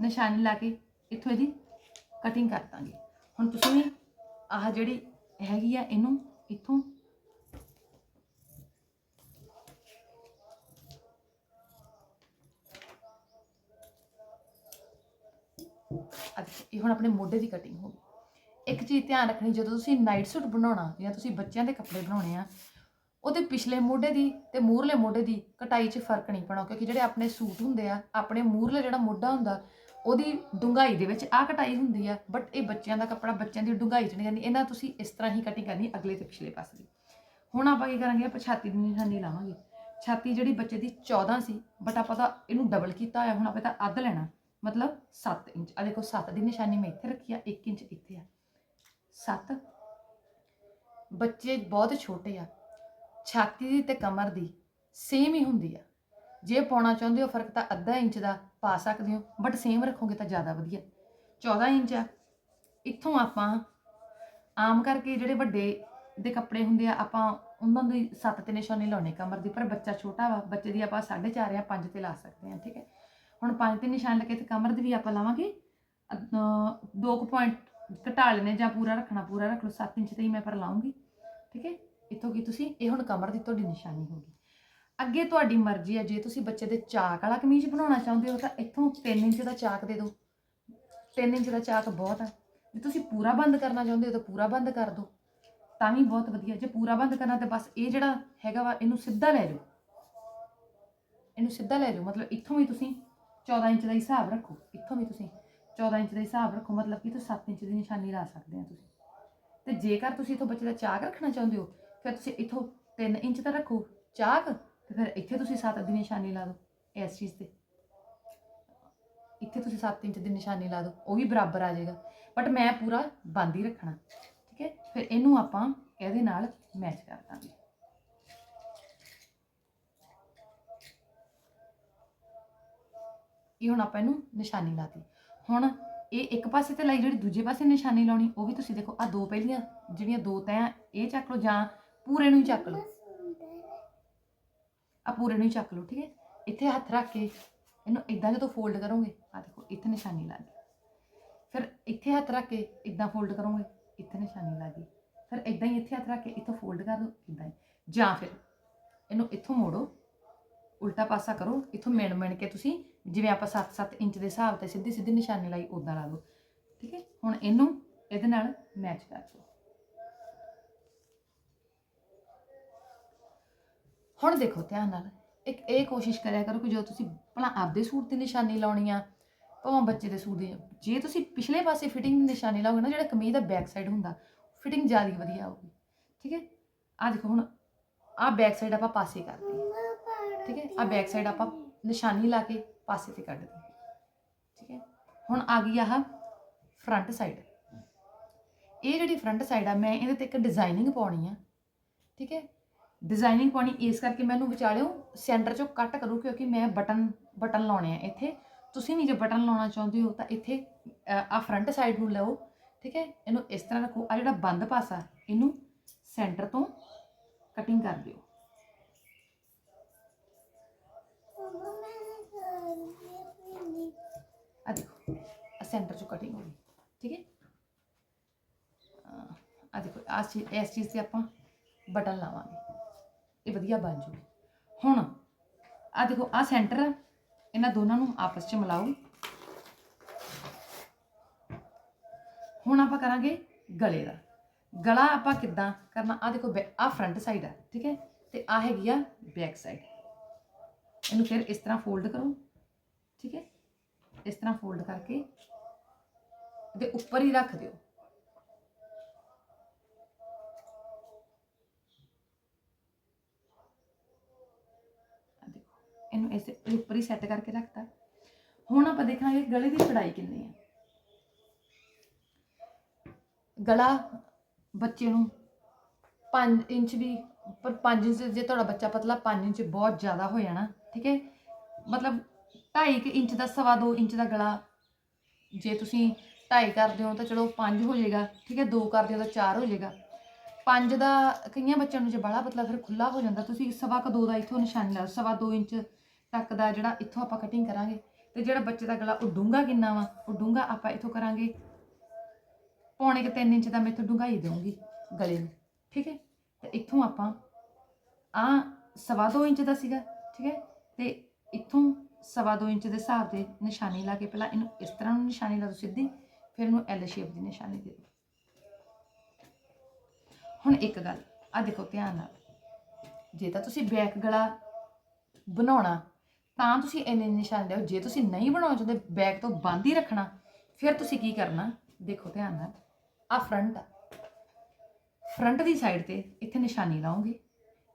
ਨਿਸ਼ਾਨੀ ਲਾ ਕੇ ਇਥੋਂ ਇਹਦੀ ਕਟਿੰਗ ਕਰ ਦਾਂਗੇ। ਹੁਣ ਤੁਸੀਂ ਵੀ ਆਹ ਜਿਹੜੀ ਹੈਗੀ ਆ, ਇਹਨੂੰ ਇਥੋਂ ਇਹ ਹੁਣ ਆਪਣੇ ਮੋਢੇ ਦੀ ਕਟਿੰਗ ਹੋ ਗਈ। ਇੱਕ ਚੀਜ਼ ਧਿਆਨ ਰੱਖਣੀ, ਜਦੋਂ ਤੁਸੀਂ ਨਾਈਟ ਸੂਟ ਬਣਾਉਣਾ, ਜਾਂ ਤੁਸੀਂ ਬੱਚਿਆਂ ਦੇ ਕੱਪੜੇ ਬਣਾਉਣੇ ਆ, ਉਹਦੇ ਪਿਛਲੇ ਮੋਢੇ ਦੀ ਤੇ ਮੂਰਲੇ ਮੋਢੇ ਦੀ ਕਟਾਈ 'ਚ ਫ਼ਰਕ ਨਹੀਂ ਪੈਣਾ, ਕਿਉਂਕਿ ਜਿਹੜੇ ਆਪਣੇ ਸੂਟ ਹੁੰਦੇ ਆ, ਆਪਣੇ ਮੂਰਲੇ ਜਿਹੜਾ ਮੋਢਾ ਹੁੰਦਾ, ਉਹਦੀ ਡੁੰਗਾਈ ਦੇ ਵਿੱਚ ਆ ਕਟਾਈ ਹੁੰਦੀ ਆ ਬਟ ਇਹ ਬੱਚਿਆਂ ਦਾ ਕੱਪੜਾ ਬੱਚਿਆਂ ਦੀ ਡੁੰਗਾਈ 'ਚ ਨਹੀਂ ਜਾਂਦੀ ਇਹਨਾਂ ਤੁਸੀਂ ਇਸ ਤਰ੍ਹਾਂ ਹੀ ਕਟਿੰਗ ਕਰਨੀ ਅਗਲੇ ਤੇ ਪਿਛਲੇ ਪਾਸੇ ਦੀ। ਹੁਣ ਆਪਾਂ ਕੀ ਕਰਾਂਗੇ, ਆਪਾਂ ਛਾਤੀ ਦੀ ਨਿਸ਼ਾਨੀ ਲਾਵਾਂਗੇ। ਛਾਤੀ ਜਿਹੜੀ ਬੱਚੇ ਦੀ 14 ਸੀ ਬਟ ਆਪਾਂ ਤਾਂ ਇਹਨੂੰ ਡਬਲ ਕੀਤਾ ਹੋਇਆ, ਹੁਣ ਆਪਾਂ ਤਾਂ ਅੱਧ ਲੈਣਾ। ਮਤਲਬ 7 ਇੰਚ। ਆ ਦੇਖੋ 7 ਦੀ ਨਿਸ਼ਾਨੀ ਮੈਂ ਇੱਥੇ ਰੱਖੀ ਆ 1 ਇੰਚ ਇੱਥੇ ਆ। 7 ਬੱਚੇ ਬਹੁਤ ਛੋਟੇ ਆ। ਛਾਤੀ ਦੀ ਤੇ ਕਮਰ ਦੀ ਸੇਮ ਹੀ ਹੁੰਦੀ ਆ। ਜੇ ਪਾਉਣਾ ਚਾਹੁੰਦੇ ਹੋ ਫ਼ਰਕ ਤਾਂ ਅੱਧਾ ਇੰਚ ਦਾ ਪਾ ਸਕਦੇ ਹੋ ਬਟ ਸੇਮ ਰੱਖੋਗੇ ਤਾਂ ਜ਼ਿਆਦਾ ਵਧੀਆ। 14 ਇੰਚ ਆ। ਇੱਥੋਂ ਆਪਾਂ ਆਮ ਕਰਕੇ ਜਿਹੜੇ ਵੱਡੇ ਦੇ ਕੱਪੜੇ ਹੁੰਦੇ ਆ, ਆਪਾਂ ਉਹਨਾਂ ਦੀ 7 ਤੇ ਨਿਸ਼ਾਨੀ ਲਾਉਣੇ ਕਮਰ ਦੀ, ਪਰ ਬੱਚਾ ਛੋਟਾ ਵਾ, ਬੱਚੇ ਦੀ ਆਪਾਂ 4.5 ਜਾਂ 5 ਤੇ ਲਾ ਸਕਦੇ ਹਾਂ ਠੀਕ ਹੈ। ਹੁਣ ਪੰਜ ਤੇ ਨਿਸ਼ਾਨ ਲੱਗੇ ਤੇ ਕਮਰ ਦੀ ਵੀ ਆਪਾਂ ਲਾਵਾਂਗੇ। 2 ਪੁਆਇੰਟ ਘਟਾ ਲੈਣੇ ਜਾਂ ਪੂਰਾ ਰੱਖਣਾ, ਪੂਰਾ ਰੱਖ ਲਓ 7 ਇੰਚ ਤੇ ਹੀ ਮੈਂ ਪਰ ਲਾਉਂਗੀ। ਠੀਕ ਹੈ? ਇੱਥੋਂ ਕੀ ਤੁਸੀਂ, ਇਹ ਹੁਣ ਕਮਰ ਦੀ ਤੁਹਾਡੀ ਨਿਸ਼ਾਨੀ ਹੋਗੀ ਅੱਗੇ ਤੁਹਾਡੀ ਮਰਜ਼ੀ ਹੈ ਜੇ ਤੁਸੀਂ ਬੱਚੇ ਦੇ ਚਾਕ ਵਾਲਾ ਕਮੀਜ਼ ਬਣਾਉਣਾ ਚਾਹੁੰਦੇ ਹੋ ਤਾਂ ਇੱਥੋਂ 3 ਇੰਚ ਦਾ ਚਾਕ ਦੇ ਦਿਓ। 3 ਇੰਚ ਦਾ ਚਾਕ ਬਹੁਤ ਹੈ ਜੇ ਤੁਸੀਂ ਪੂਰਾ ਬੰਦ ਕਰਨਾ ਚਾਹੁੰਦੇ ਹੋ ਤਾਂ ਪੂਰਾ ਬੰਦ ਕਰ ਦਿਓ। ਤਾਂ ਵੀ ਬਹੁਤ ਵਧੀਆ। ਜੇ ਪੂਰਾ ਬੰਦ ਕਰਨਾ ਤਾਂ ਬਸ ਇਹ ਜਿਹੜਾ ਹੈਗਾ ਵਾ, ਇਹਨੂੰ ਸਿੱਧਾ ਲੈ ਜਾਓ ਇਹਨੂੰ ਸਿੱਧਾ ਲੈ ਜਾਓ ਮਤਲਬ ਇੱਥੋਂ ਵੀ ਤੁਸੀਂ 14 ਇੰਚ ਦਾ ਹੀ ਹਿਸਾਬ ਰੱਖੋ, ਇੱਥੋਂ ਵੀ ਤੁਸੀਂ 14 ਇੰਚ ਦਾ ਹੀ ਹਿਸਾਬ ਰੱਖੋ, ਮਤਲਬ ਕਿ ਤੁਸੀਂ 7 ਇੰਚ ਦੀ ਨਿਸ਼ਾਨੀ ਲਾ ਸਕਦੇ ਆ ਤੁਸੀਂ। ਤੇ ਜੇਕਰ ਤੁਸੀਂ ਇੱਥੋਂ ਬੱਚੇ ਦਾ ਚਾਕ ਰੱਖਣਾ ਚਾਹੁੰਦੇ ਹੋ, ਫਿਰ ਤੁਸੀਂ ਇੱਥੋਂ 3 ਇੰਚ ਦਾ ਰੱਖੋ ਚਾਕ, ਤੇ ਫਿਰ ਇੱਥੇ ਤੁਸੀਂ 7 ਦੀ ਨਿਸ਼ਾਨੀ ਲਾ ਦਿਓ ਇਸ ਚੀਜ਼ ਤੇ। ਇੱਥੇ ਤੁਸੀਂ 7 ਇੰਚ ਦੀ ਨਿਸ਼ਾਨੀ ਲਾ ਦਿਓ, ਉਹ ਵੀ ਬਰਾਬਰ ਆ ਜਾਏਗਾ। ਬਟ ਮੈਂ ਪੂਰਾ ਬੰਦ ਹੀ ਰੱਖਣਾ, ਠੀਕ ਹੈ? ਫਿਰ ਇਹਨੂੰ ਆਪਾਂ ਇਹਦੇ ਨਾਲ ਮੈਚ ਕਰ ਦਾਂਗੇ। ਇਹ ਹੁਣ ਆਪਾਂ ਇਹਨੂੰ ਨਿਸ਼ਾਨੀ ਲਾਤੀ। ਹੁਣ ਇਹ ਇੱਕ ਪਾਸੇ ਤੇ ਲਾਈ ਜਿਹੜੀ ਦੂਜੇ ਪਾਸੇ ਨਿਸ਼ਾਨੀ ਲਾਉਣੀ, ਉਹ ਵੀ ਤੁਸੀਂ ਦੇਖੋ ਆ ਦੋ ਪਹਿਲੀਆਂ, ਜਿਹੜੀਆਂ ਦੋ ਤੈਆਂ ਇਹ ਚੱਕ ਲਓ ਜਾਂ ਪੂਰੇ ਨੂੰ ਹੀ ਚੱਕ ਲਓ। ਆ ਪੂਰੇ ਨੂੰ ਹੀ ਚੱਕ ਲਓ, ਠੀਕ ਹੈ? ਇੱਥੇ ਹੱਥ ਰੱਖ ਕੇ ਇਹਨੂੰ ਇਦਾਂ ਜਦੋਂ ਫੋਲਡ ਕਰੋਗੇ ਆ ਦੇਖੋ, ਇੱਥੇ ਨਿਸ਼ਾਨੀ ਲੱਗ ਗਈ ਫਿਰ ਇੱਥੇ ਹੱਥ ਰੱਖ ਕੇ ਇਦਾਂ ਫੋਲਡ ਕਰੋਗੇ, ਇੱਥੇ ਨਿਸ਼ਾਨੀ ਲੱਗ ਗਈ ਫਿਰ ਇਦਾਂ ਹੀ ਇੱਥੇ ਹੱਥ ਰੱਖ ਕੇ ਇੱਥੋਂ ਫੋਲਡ ਕਰ ਦਿਓ ਇਦਾਂ ਹੀ। ਜਾਂ ਫਿਰ ਇਹਨੂੰ ਇੱਥੋਂ ਮੋੜੋ, ਉਲਟਾ ਪਾਸਾ ਕਰੋ, ਇੱਥੋਂ ਮਿਣ ਮਿਣ ਕੇ ਤੁਸੀਂ ਜਿਵੇਂ ਆਪਾਂ 7-7 ਇੰਚ ਦੇ ਹਿਸਾਬ ਤੇ ਸਿੱਧੀ ਸਿੱਧੀ ਨਿਸ਼ਾਨੀ ਲਾਈ ਉਦਾਂ ਲਾ ਦਿਓ ਠੀਕ ਹੈ? ਹੁਣ ਇਹਨੂੰ ਇਹਦੇ ਨਾਲ ਮੈਚ ਕਰ ਦਿਓ ਹੁਣ ਦੇਖੋ ਧਿਆਨ ਨਾਲ, ਇੱਕ ਇਹ ਕੋਸ਼ਿਸ਼ ਕਰਿਆ ਕਰੋ ਕਿ ਜੋ ਤੁਸੀਂ ਭਲਾ ਆਪਦੇ ਸੂਟ ਦੀ ਨਿਸ਼ਾਨੀ ਲਾਉਣੀ ਆ, ਭਾਵੇਂ ਬੱਚੇ ਦੇ ਸੂਟ ਦੀ, ਜੇ ਤੁਸੀਂ ਪਿਛਲੇ ਪਾਸੇ ਫਿਟਿੰਗ ਦੀ ਨਿਸ਼ਾਨੀ ਲਾਓਗੇ ਨਾ, ਜਿਹੜਾ ਕਮੀਜ਼ ਦਾ ਬੈਕ ਸਾਈਡ ਹੁੰਦਾ ਫਿਟਿੰਗ ਜ਼ਿਆਦਾ ਵਧੀਆ ਆਊਗੀ। ਠੀਕ ਹੈ? ਆ ਦੇਖੋ ਹੁਣ ਆ ਬੈਕ ਸਾਈਡ ਆਪਾਂ ਪਾਸੇ ਕਰਤੀ। ਠੀਕ ਹੈ? ਆ ਬੈਕ ਸਾਈਡ ਆਪਾਂ ਨਿਸ਼ਾਨੀ ਲਾ ਕੇ ਪਾਸੇ ਤੇ ਕੱਢ ਦਿੱਤੀ ਠੀਕ ਹੈ? ਹੁਣ ਆ ਗਈ ਆਹ ਫਰੰਟ ਸਾਈਡ ਇਹ ਜਿਹੜੀ ਫਰੰਟ ਸਾਈਡ ਆ, ਮੈਂ ਇਹਦੇ ਤੇ ਇੱਕ ਡਿਜ਼ਾਈਨਿੰਗ ਪਾਉਣੀ ਆ। ਠੀਕ ਹੈ? ਡਿਜ਼ਾਈਨਿੰਗ ਪਾਉਣੀ, ਇਸ ਕਰਕੇ ਮੈਨੂੰ ਵਿਚਾਲਿਓ ਸੈਂਟਰ ਚੋਂ ਕੱਟ ਕਰੋ, ਕਿਉਂਕਿ ਮੈਂ ਬਟਨ ਬਟਨ ਲਾਉਣੇ ਆ ਇੱਥੇ। ਤੁਸੀਂ ਵੀ ਜੇ ਬਟਨ ਲਾਉਣਾ ਚਾਹੁੰਦੇ ਹੋ, ਤਾਂ ਇੱਥੇ ਆ ਫਰੰਟ ਸਾਈਡ ਨੂੰ ਲਓ। ਠੀਕ ਹੈ? ਇਹਨੂੰ ਇਸ ਤਰ੍ਹਾਂ ਰੱਖੋ। ਆ ਜਿਹੜਾ ਬੰਦ ਪਾਸਾ, ਇਹਨੂੰ ਸੈਂਟਰ ਤੋਂ ਕਟਿੰਗ ਕਰ ਦਿਓ। ਆ ਦੇਖੋ ਆ ਸੈਂਟਰ ਚੋਂ ਕਟਿੰਗ ਹੋ ਠੀਕ ਹੈ? ਆ ਦੇਖੋ ਆ ਇਸ ਚੀਜ਼ ਤੇ ਆਪਾਂ ਬਟਨ ਲਾਵਾਂਗੇ, ਇਹ ਵਧੀਆ ਬਣ ਜੂਗੀ। ਹੁਣ ਆ ਦੇਖੋ ਆ ਸੈਂਟਰ ਆ, ਇਹਨਾਂ ਦੋਨਾਂ ਨੂੰ ਆਪਸ 'ਚ ਮਿਲਾਓ। ਹੁਣ ਆਪਾਂ ਕਰਾਂਗੇ ਗਲੇ ਦਾ। ਗਲਾ ਆਪਾਂ ਕਿੱਦਾਂ ਕਰਨਾ? ਆ ਦੇਖੋ ਆ ਫਰੰਟ ਸਾਈਡ ਆ, ਠੀਕ ਹੈ? ਤੇ ਆ ਹੈਗੀ ਆ ਬੈਕ ਸਾਈਡ ਇਹਨੂੰ ਫਿਰ ਇਸ ਤਰ੍ਹਾਂ ਫੋਲਡ ਕਰੋ, ਠੀਕ ਹੈ? ਇਸ ਤਰ੍ਹਾਂ ਫੋਲਡ ਕਰਕੇ ਇਹਦੇ ਉੱਪਰ ਹੀ ਰੱਖ ਦਿਓ। ਇਹਨੂੰ ਇਸ ਉੱਪਰ ਹੀ ਸੈੱਟ ਕਰਕੇ ਰੱਖਤਾ। ਹੁਣ ਆਪਾਂ ਦੇਖਾਂਗੇ ਗਲੇ ਦੀ ਚੜਾਈ ਕਿੰਨੀ ਹੈ ਗਲਾ ਬੱਚੇ ਨੂੰ 5 ਇੰਚ ਵੀ, ਪਰ 5 ਇੰਚ ਜੇ ਤੁਹਾਡਾ ਬੱਚਾ ਪਤਲਾ 5 ਇੰਚ ਬਹੁਤ ਜ਼ਿਆਦਾ ਹੋ ਜਾਣਾ, ਠੀਕ ਹੈ? ਮਤਲਬ 2.5 ਇੰਚ ਦਾ, ਸਵਾ 2 ਇੰਚ ਦਾ ਗਲਾ। ਜੇ ਤੁਸੀਂ 2.5 ਕਰਦੇ ਹੋ ਤਾਂ ਚਲੋ 5 ਹੋ ਜਾਏਗਾ, ਠੀਕ ਹੈ 2 ਕਰਦੇ ਹੋ ਤਾਂ 4 ਹੋ ਜਾਏਗਾ। 5 ਦਾ ਕਈਆਂ ਬੱਚਿਆਂ ਨੂੰ ਜੇ ਬਾਹਲਾ ਪਤਲਾ ਫਿਰ ਖੁੱਲਾ ਹੋ ਜਾਂਦਾ, ਤੁਸੀਂ ਸਵਾ ਕ 2 ਦਾ ਇੱਥੋਂ ਨਿਸ਼ਾਨ ਲਾ ਸਵਾ 2 ਇੰਚ ਤੱਕ ਦਾ ਜਿਹੜਾ ਇੱਥੋਂ ਆਪਾਂ ਕਟਿੰਗ ਕਰਾਂਗੇ ਤੇ ਜਿਹੜਾ ਬੱਚੇ ਦਾ ਗਲਾ ਉਹ ਡੂੰਘਾ ਕਿੰਨਾ ਵਾ ਉਹ ਡੂੰਘਾ ਆਪਾਂ ਇੱਥੋਂ ਕਰਾਂਗੇ। ਪੌਣੇ ਕਿ 3 ਇੰਚ ਦਾ ਮੈਂ ਇੱਥੋਂ ਡੂੰਘਾਈ ਦੇਵਾਂਗੀ ਗਲੇ ਨੂੰ, ਠੀਕ ਹੈ। ਤੇ ਇੱਥੋਂ ਆਪਾਂ ਆ ਸਵਾ 2 ਇੰਚ ਦਾ ਸੀਗਾ, ਠੀਕ ਹੈ। ਤੇ ਇੱਥੋਂ ਸਵਾ 2 ਇੰਚ ਦੇ ਹਿਸਾਬ ਤੇ ਨਿਸ਼ਾਨੀ ਲਾ ਕੇ ਪਹਿਲਾਂ ਇਹਨੂੰ ਇਸ ਤਰ੍ਹਾਂ ਨੂੰ ਨਿਸ਼ਾਨੀ ਲਾ ਦਿਓ ਸਿੱਧੀ, ਫਿਰ ਇਹਨੂੰ ਐਲ ਸ਼ੇਪ ਦੀ ਨਿਸ਼ਾਨੀ ਦੇ ਦਿਓ। ਹੁਣ ਇੱਕ ਗੱਲ ਆ ਦੇਖੋ ਧਿਆਨ ਨਾਲ। ਜੇ ਤਾਂ ਤੁਸੀਂ ਬੈਕ ਗਲਾ ਬਣਾਉਣਾ, ਤਾਂ ਤੁਸੀਂ ਇੰਨੇ ਨਿਸ਼ਾਨ ਦਿਓ। ਜੇ ਤੁਸੀਂ ਨਹੀਂ ਬਣਾਉਣਾ ਚਾਹੁੰਦੇ, ਬੈਕ ਤੋਂ ਬੰਦ ਹੀ ਰੱਖਣਾ, ਫਿਰ ਤੁਸੀਂ ਕੀ ਕਰਨਾ? ਦੇਖੋ ਧਿਆਨ ਨਾਲ ਆ ਫਰੰਟ ਆ। ਫਰੰਟ ਦੀ ਸਾਈਡ ਤੇ ਇੱਥੇ ਨਿਸ਼ਾਨੀ ਲਾਉਂਗੇ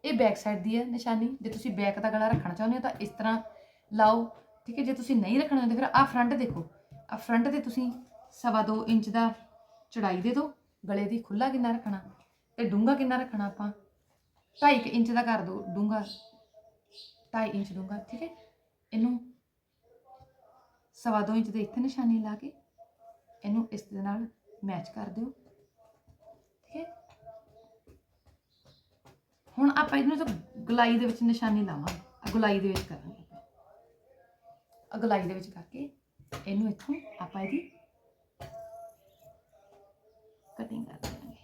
ਇਹ ਬੈਕ ਸਾਈਡ ਦੀ ਹੈ ਨਿਸ਼ਾਨੀ। ਜੇ ਤੁਸੀਂ ਬੈਕ ਦਾ ਗਲਾ ਰੱਖਣਾ ਚਾਹੁੰਦੇ ਹੋ, ਤਾਂ ਇਸ ਤਰ੍ਹਾਂ ਲਾਓ, ਠੀਕ ਹੈ, ਜੇ ਤੁਸੀਂ ਨਹੀਂ ਰੱਖਣਾ ਚਾਹੁੰਦੇ ਫਿਰ ਆ ਫਰੰਟ ਦੇਖੋ। ਆ ਫਰੰਟ ਤੇ ਤੁਸੀਂ ਸਵਾ 2 ਇੰਚ ਦਾ ਚੜਾਈ ਦੇ ਦਿਓ ਗਲੇ ਦੀ ਖੁੱਲਾ ਕਿੰਨਾ ਰੱਖਣਾ ਤੇ ਡੂੰਗਾ ਕਿੰਨਾ ਰੱਖਣਾ ਆਪਾਂ? 2.5 ਇੰਚ ਦਾ ਕਰ ਦਿਓ ਡੂੰਘਾ 2.5 ਇੰਚ ਡੂੰਘਾ, ਠੀਕ ਹੈ? ਇਹਨੂੰ ਸਵਾ 2 ਇੰਚ ਦੇ ਇੱਥੇ ਨਿਸ਼ਾਨੀ ਲਾ ਕੇ ਇਹਨੂੰ ਇਸ ਦੇ ਨਾਲ ਮੈਚ ਕਰ ਦਿਓ, ਠੀਕ ਹੈ? ਹੁਣ ਆਪਾਂ ਇਹਨੂੰ ਤਾਂ ਗੁਲਾਈ ਦੇ ਵਿੱਚ ਨਿਸ਼ਾਨੀ ਲਾਵਾਂਗੇ ਗੁਲਾਈ ਦੇ ਵਿੱਚ ਕਰਾਂਗੇ ਆ ਦੇ ਵਿੱਚ ਕਰਕੇ ਇਹਨੂੰ ਇੱਥੋਂ ਆਪਾਂ ਇਹਦੀ ਕਟਿੰਗ ਕਰ ਦਿਆਂਗੇ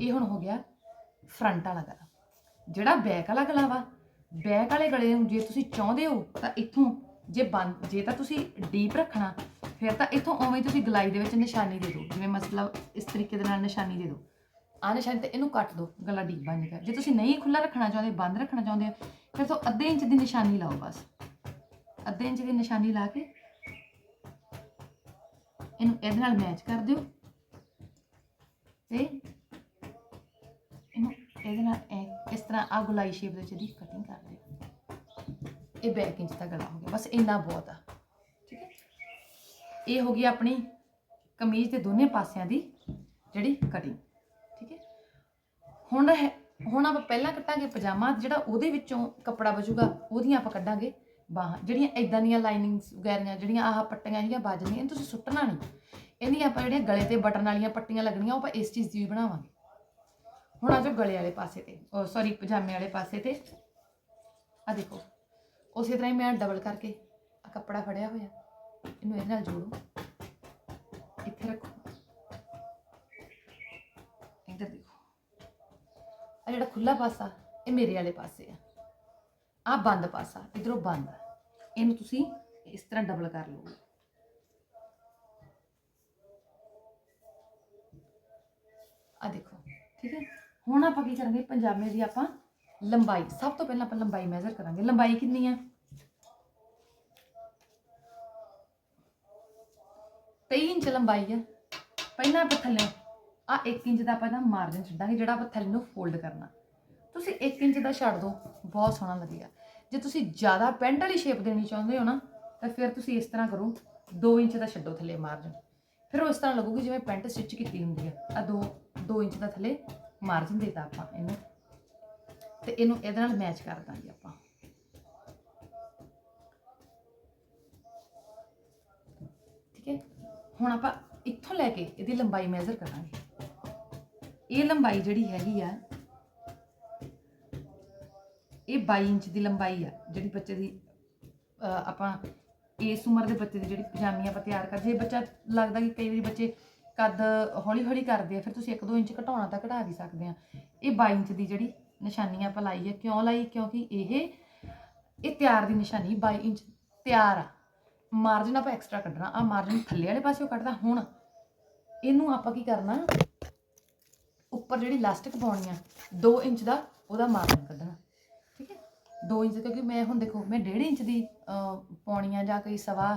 ਇਹ ਹੁਣ ਹੋ ਗਿਆ ਫਰੰਟ ਵਾਲਾ ਗਲਾ। ਜਿਹੜਾ ਬੈਕ ਵਾਲਾ ਗਲਾ ਵਾ ਬੈਕ ਵਾਲੇ ਗਲੇ ਨੂੰ ਜੇ ਤੁਸੀਂ ਚਾਹੁੰਦੇ ਹੋ ਤਾਂ ਇੱਥੋਂ ਜੇ ਬੰਦ, ਜੇ ਤਾਂ ਤੁਸੀਂ ਡੀਪ ਰੱਖਣਾ, ਫਿਰ ਤਾਂ ਇੱਥੋਂ ਉਵੇਂ ਹੀ ਤੁਸੀਂ ਗਲਾਈ ਦੇ ਵਿੱਚ ਨਿਸ਼ਾਨੀ ਦੇ ਦਿਓ। ਜਿਵੇਂ ਮਤਲਬ ਇਸ ਤਰੀਕੇ ਦੇ ਨਾਲ ਨਿਸ਼ਾਨੀ ਦੇ ਦਿਓ। ਆ ਨਿਸ਼ਾਨੀ ਤੇ ਇਹਨੂੰ ਕੱਟ ਦਿਓ, ਗਲਾ ਡੀਪ ਬਣ ਜਾਏਗਾ। ਜੇ ਤੁਸੀਂ ਨਹੀਂ ਖੁੱਲਾ ਰੱਖਣਾ ਚਾਹੁੰਦੇ, ਬੰਦ ਰੱਖਣਾ ਚਾਹੁੰਦੇ ਹੋ ਫਿਰ ਤੋਂ ਅੱਧੇ ਇੰਚ ਦੀ ਨਿਸ਼ਾਨੀ ਲਾਓ ਬਸ। ਅੱਧੇ ਇੰਚ ਦੀ ਨਿਸ਼ਾਨੀ ਲਾ ਕੇ ਇਹਨੂੰ ਇਹਦੇ ਨਾਲ ਮੈਚ ਕਰ ਦਿਓ। ਤੇ ਇਹਨੂੰ ਇਹਦੇ ਨਾਲ ਇਸ ਤਰ੍ਹਾਂ ਆ ਗੁਲਾਈ ਸ਼ੇਪ ਦੇ ਵਿੱਚ ਇਹਦੀ ਕਟਿੰਗ ਕਰ ਦਿਓ। ਇਹ ਬੈਕ ਇੰਚ ਦਾ ਗਲਾ ਹੋ ਗਿਆ। ਬਸ ਇੰਨਾ ਬਹੁਤ ਆ। ਠੀਕ ਹੈ? ਇਹ ਹੋ ਗਈ ਆਪਣੀ ਕਮੀਜ਼ ਦੇ ਦੋਨੇ ਪਾਸਿਆਂ ਦੀ ਜਿਹੜੀ ਕਟਿੰਗ ਠੀਕ ਹੈ? ਹੁਣ ਹੈ ਹੁਣ ਆਪਾਂ ਪਹਿਲਾਂ ਕੱਟਾਂਗੇ ਪਜਾਮਾ, ਜਿਹੜਾ ਉਹਦੇ ਵਿੱਚੋਂ ਕੱਪੜਾ ਬਚੂਗਾ, ਉਹਦੀਆਂ ਆਪਾਂ ਕੱਢਾਂਗੇ ਬਾਹਾਂ। ਜਿਹੜੀਆਂ ਇਦਾਂ ਦੀਆਂ ਲਾਈਨਿੰਗਸ ਵਗੈਰੀਆਂ, ਜਿਹੜੀਆਂ ਆਹ ਪੱਟੀਆਂ ਜਿਹੜੀਆਂ ਵੱਜਦੀਆਂ ਇਹ ਤੁਸੀਂ ਸੁੱਟਣਾ ਨਹੀਂ। ਇਹਦੀਆਂ ਆਪਾਂ ਜਿਹੜੀਆਂ ਗਲੇ ਤੇ ਬਟਨ ਵਾਲੀਆਂ ਪੱਟੀਆਂ ਲੱਗਣੀਆਂ, ਉਹ ਆਪਾਂ ਇਸ ਚੀਜ਼ ਦੀ ਵੀ ਬਣਾਵਾਂਗੇ। ਹੁਣ ਆ ਜਾਓ ਗਲੇ ਵਾਲੇ ਪਾਸੇ ਤੇ ਸੌਰੀ ਪਜਾਮੇ ਵਾਲੇ ਪਾਸੇ ਤੇ। ਆ ਦੇਖੋ, ਉਸੇ ਤਰ੍ਹਾਂ ਹੀ ਮੈਂ ਡਬਲ ਕਰਕੇ ਆ ਕੱਪੜਾ ਫੜਿਆ ਹੋਇਆ। ਇਹਨੂੰ ਇਹਦੇ ਨਾਲ ਜੋੜੋ। ਇੱਥੇ ਰੱਖੋ। ਆ ਜਿਹੜਾ ਖੁੱਲਾ ਪਾਸਾ, ਇਹ ਮੇਰੇ ਵਾਲੇ ਪਾਸੇ ਆ। ਆ ਬੰਦ ਪਾਸਾ, ਇਧਰੋਂ ਬੰਦ। ਆ। ਇਹਨੂੰ ਤੁਸੀਂ ਇਸ ਤਰ੍ਹਾਂ ਡਬਲ ਕਰ ਲਓ। ਆ ਦੇਖੋ, ਠੀਕ ਹੈ? ਹੁਣ ਆਪਾਂ ਕੀ ਕਰਾਂਗੇ? ਪੰਜਾਬੀ ਦੀ ਆਪਾਂ ਲੰਬਾਈ, ਸਭ ਤੋਂ ਪਹਿਲਾਂ ਆਪਾਂ ਲੰਬਾਈ ਮੈਜ਼ਰ ਕਰਾਂਗੇ। ਲੰਬਾਈ ਕਿੰਨੀ ਹੈ 23 ਇੰਚ ਲੰਬਾਈ ਹੈ ਪਹਿਲਾਂ ਆਪਾਂ ਥੱਲੇ ਆ 1 ਇੰਚ ਦਾ ਆਪਾਂ ਇਹਦਾ ਮਾਰਜਨ ਛੱਡਾਂਗੇ, ਜਿਹੜਾ ਆਪਾਂ ਥੱਲੇ ਨੂੰ ਫੋਲਡ ਕਰਨਾ। ਤੁਸੀਂ 1 ਇੰਚ ਦਾ ਛੱਡ ਦਿਓ ਬਹੁਤ ਸੋਹਣਾ ਲੱਗੇਗਾ ਜੇ ਤੁਸੀਂ ਜ਼ਿਆਦਾ ਪੈਂਟ ਵਾਲੀ ਸ਼ੇਪ ਦੇਣੀ ਚਾਹੁੰਦੇ ਹੋ ਨਾ, ਤਾਂ ਫਿਰ ਤੁਸੀਂ ਇਸ ਤਰ੍ਹਾਂ ਕਰੋ 2 ਇੰਚ ਦਾ ਛੱਡੋ ਥੱਲੇ ਮਾਰਜਨ ਫਿਰ ਉਹ ਇਸ ਤਰ੍ਹਾਂ ਲੱਗੂਗੀ ਜਿਵੇਂ ਪੈਂਟ ਸਟਿਚ ਕੀਤੀ ਹੁੰਦੀ ਹੈ ਆ 2 2 ਇੰਚ ਦਾ ਥੱਲੇ ਮਾਰਜਨ ਦੇਤਾ ਆਪਾਂ ਇਹਨੂੰ। ਤੇ ਇਹਨੂੰ ਇਹਦੇ ਨਾਲ ਮੈਚ ਕਰ ਦਾਂਗੇ ਆਪਾਂ। ਠੀਕ ਹੈ? ਹੁਣ ਆਪਾਂ ਇੱਥੋਂ ਲੈ ਕੇ ਇਹਦੀ ਲੰਬਾਈ ਮੈਜ਼ਰ ਕਰਾਂਗੇ। ਇਹ ਲੰਬਾਈ ਜਿਹੜੀ ਹੈਗੀ ਆ ਇਹ 22 ਇੰਚ ਦੀ ਲੰਬਾਈ ਆ ਜਿਹੜੀ ਬੱਚੇ ਦੀ ਅਹ, ਆਪਾਂ ਇਸ ਉਮਰ ਦੇ ਬੱਚੇ ਦੀ ਜਿਹੜੀ ਪਜਾਮੀ ਆਪਾਂ ਤਿਆਰ ਕਰ ਜੇ ਬੱਚਾ ਲੱਗਦਾ ਕਿ ਕਈ ਵਾਰੀ ਬੱਚੇ ਕੱਦ ਹੌਲੀ ਹੌਲੀ ਕਰਦੇ ਆ ਫਿਰ ਤੁਸੀਂ 1-2 ਇੰਚ ਘਟਾਉਣਾ ਤਾਂ ਘਟਾ ਵੀ ਸਕਦੇ ਆ। ਇਹ 22 ਇੰਚ ਦੀ ਜਿਹੜੀ ਨਿਸ਼ਾਨੀ ਆਪਾਂ ਲਾਈ ਹੈ ਕਿਉਂ ਲਾਈ? ਕਿਉਂਕਿ ਇਹ ਇਹ ਤਿਆਰ ਦੀ ਨਿਸ਼ਾਨੀ 22 ਇੰਚ ਤਿਆਰ ਆ। ਮਾਰਜਨ ਆਪਾਂ ਐਕਸਟਰਾ ਕੱਢਣਾ ਆ ਮਾਰਜਨ ਥੱਲੇ ਵਾਲੇ ਪਾਸਿਓਂ ਕੱਢਦਾ ਹੁਣ। ਇਹਨੂੰ ਆਪਾਂ ਕੀ ਕਰਨਾ? ਉੱਪਰ ਜਿਹੜੀ ਲਾਸਟਿਕ ਪਾਉਣੀ ਆ 2 ਇੰਚ ਦਾ ਉਹਦਾ ਮਾਰਜਨ ਕੱਢਣਾ, ਠੀਕ ਹੈ? 2 ਇੰਚ ਕਿਉਂਕਿ ਮੈਂ ਹੁਣ ਦੇਖੋ, ਮੈਂ 1.5 ਇੰਚ ਦੀ ਪਾਉਣੀ ਆ ਜਾਂ ਕੋਈ ਸਵਾ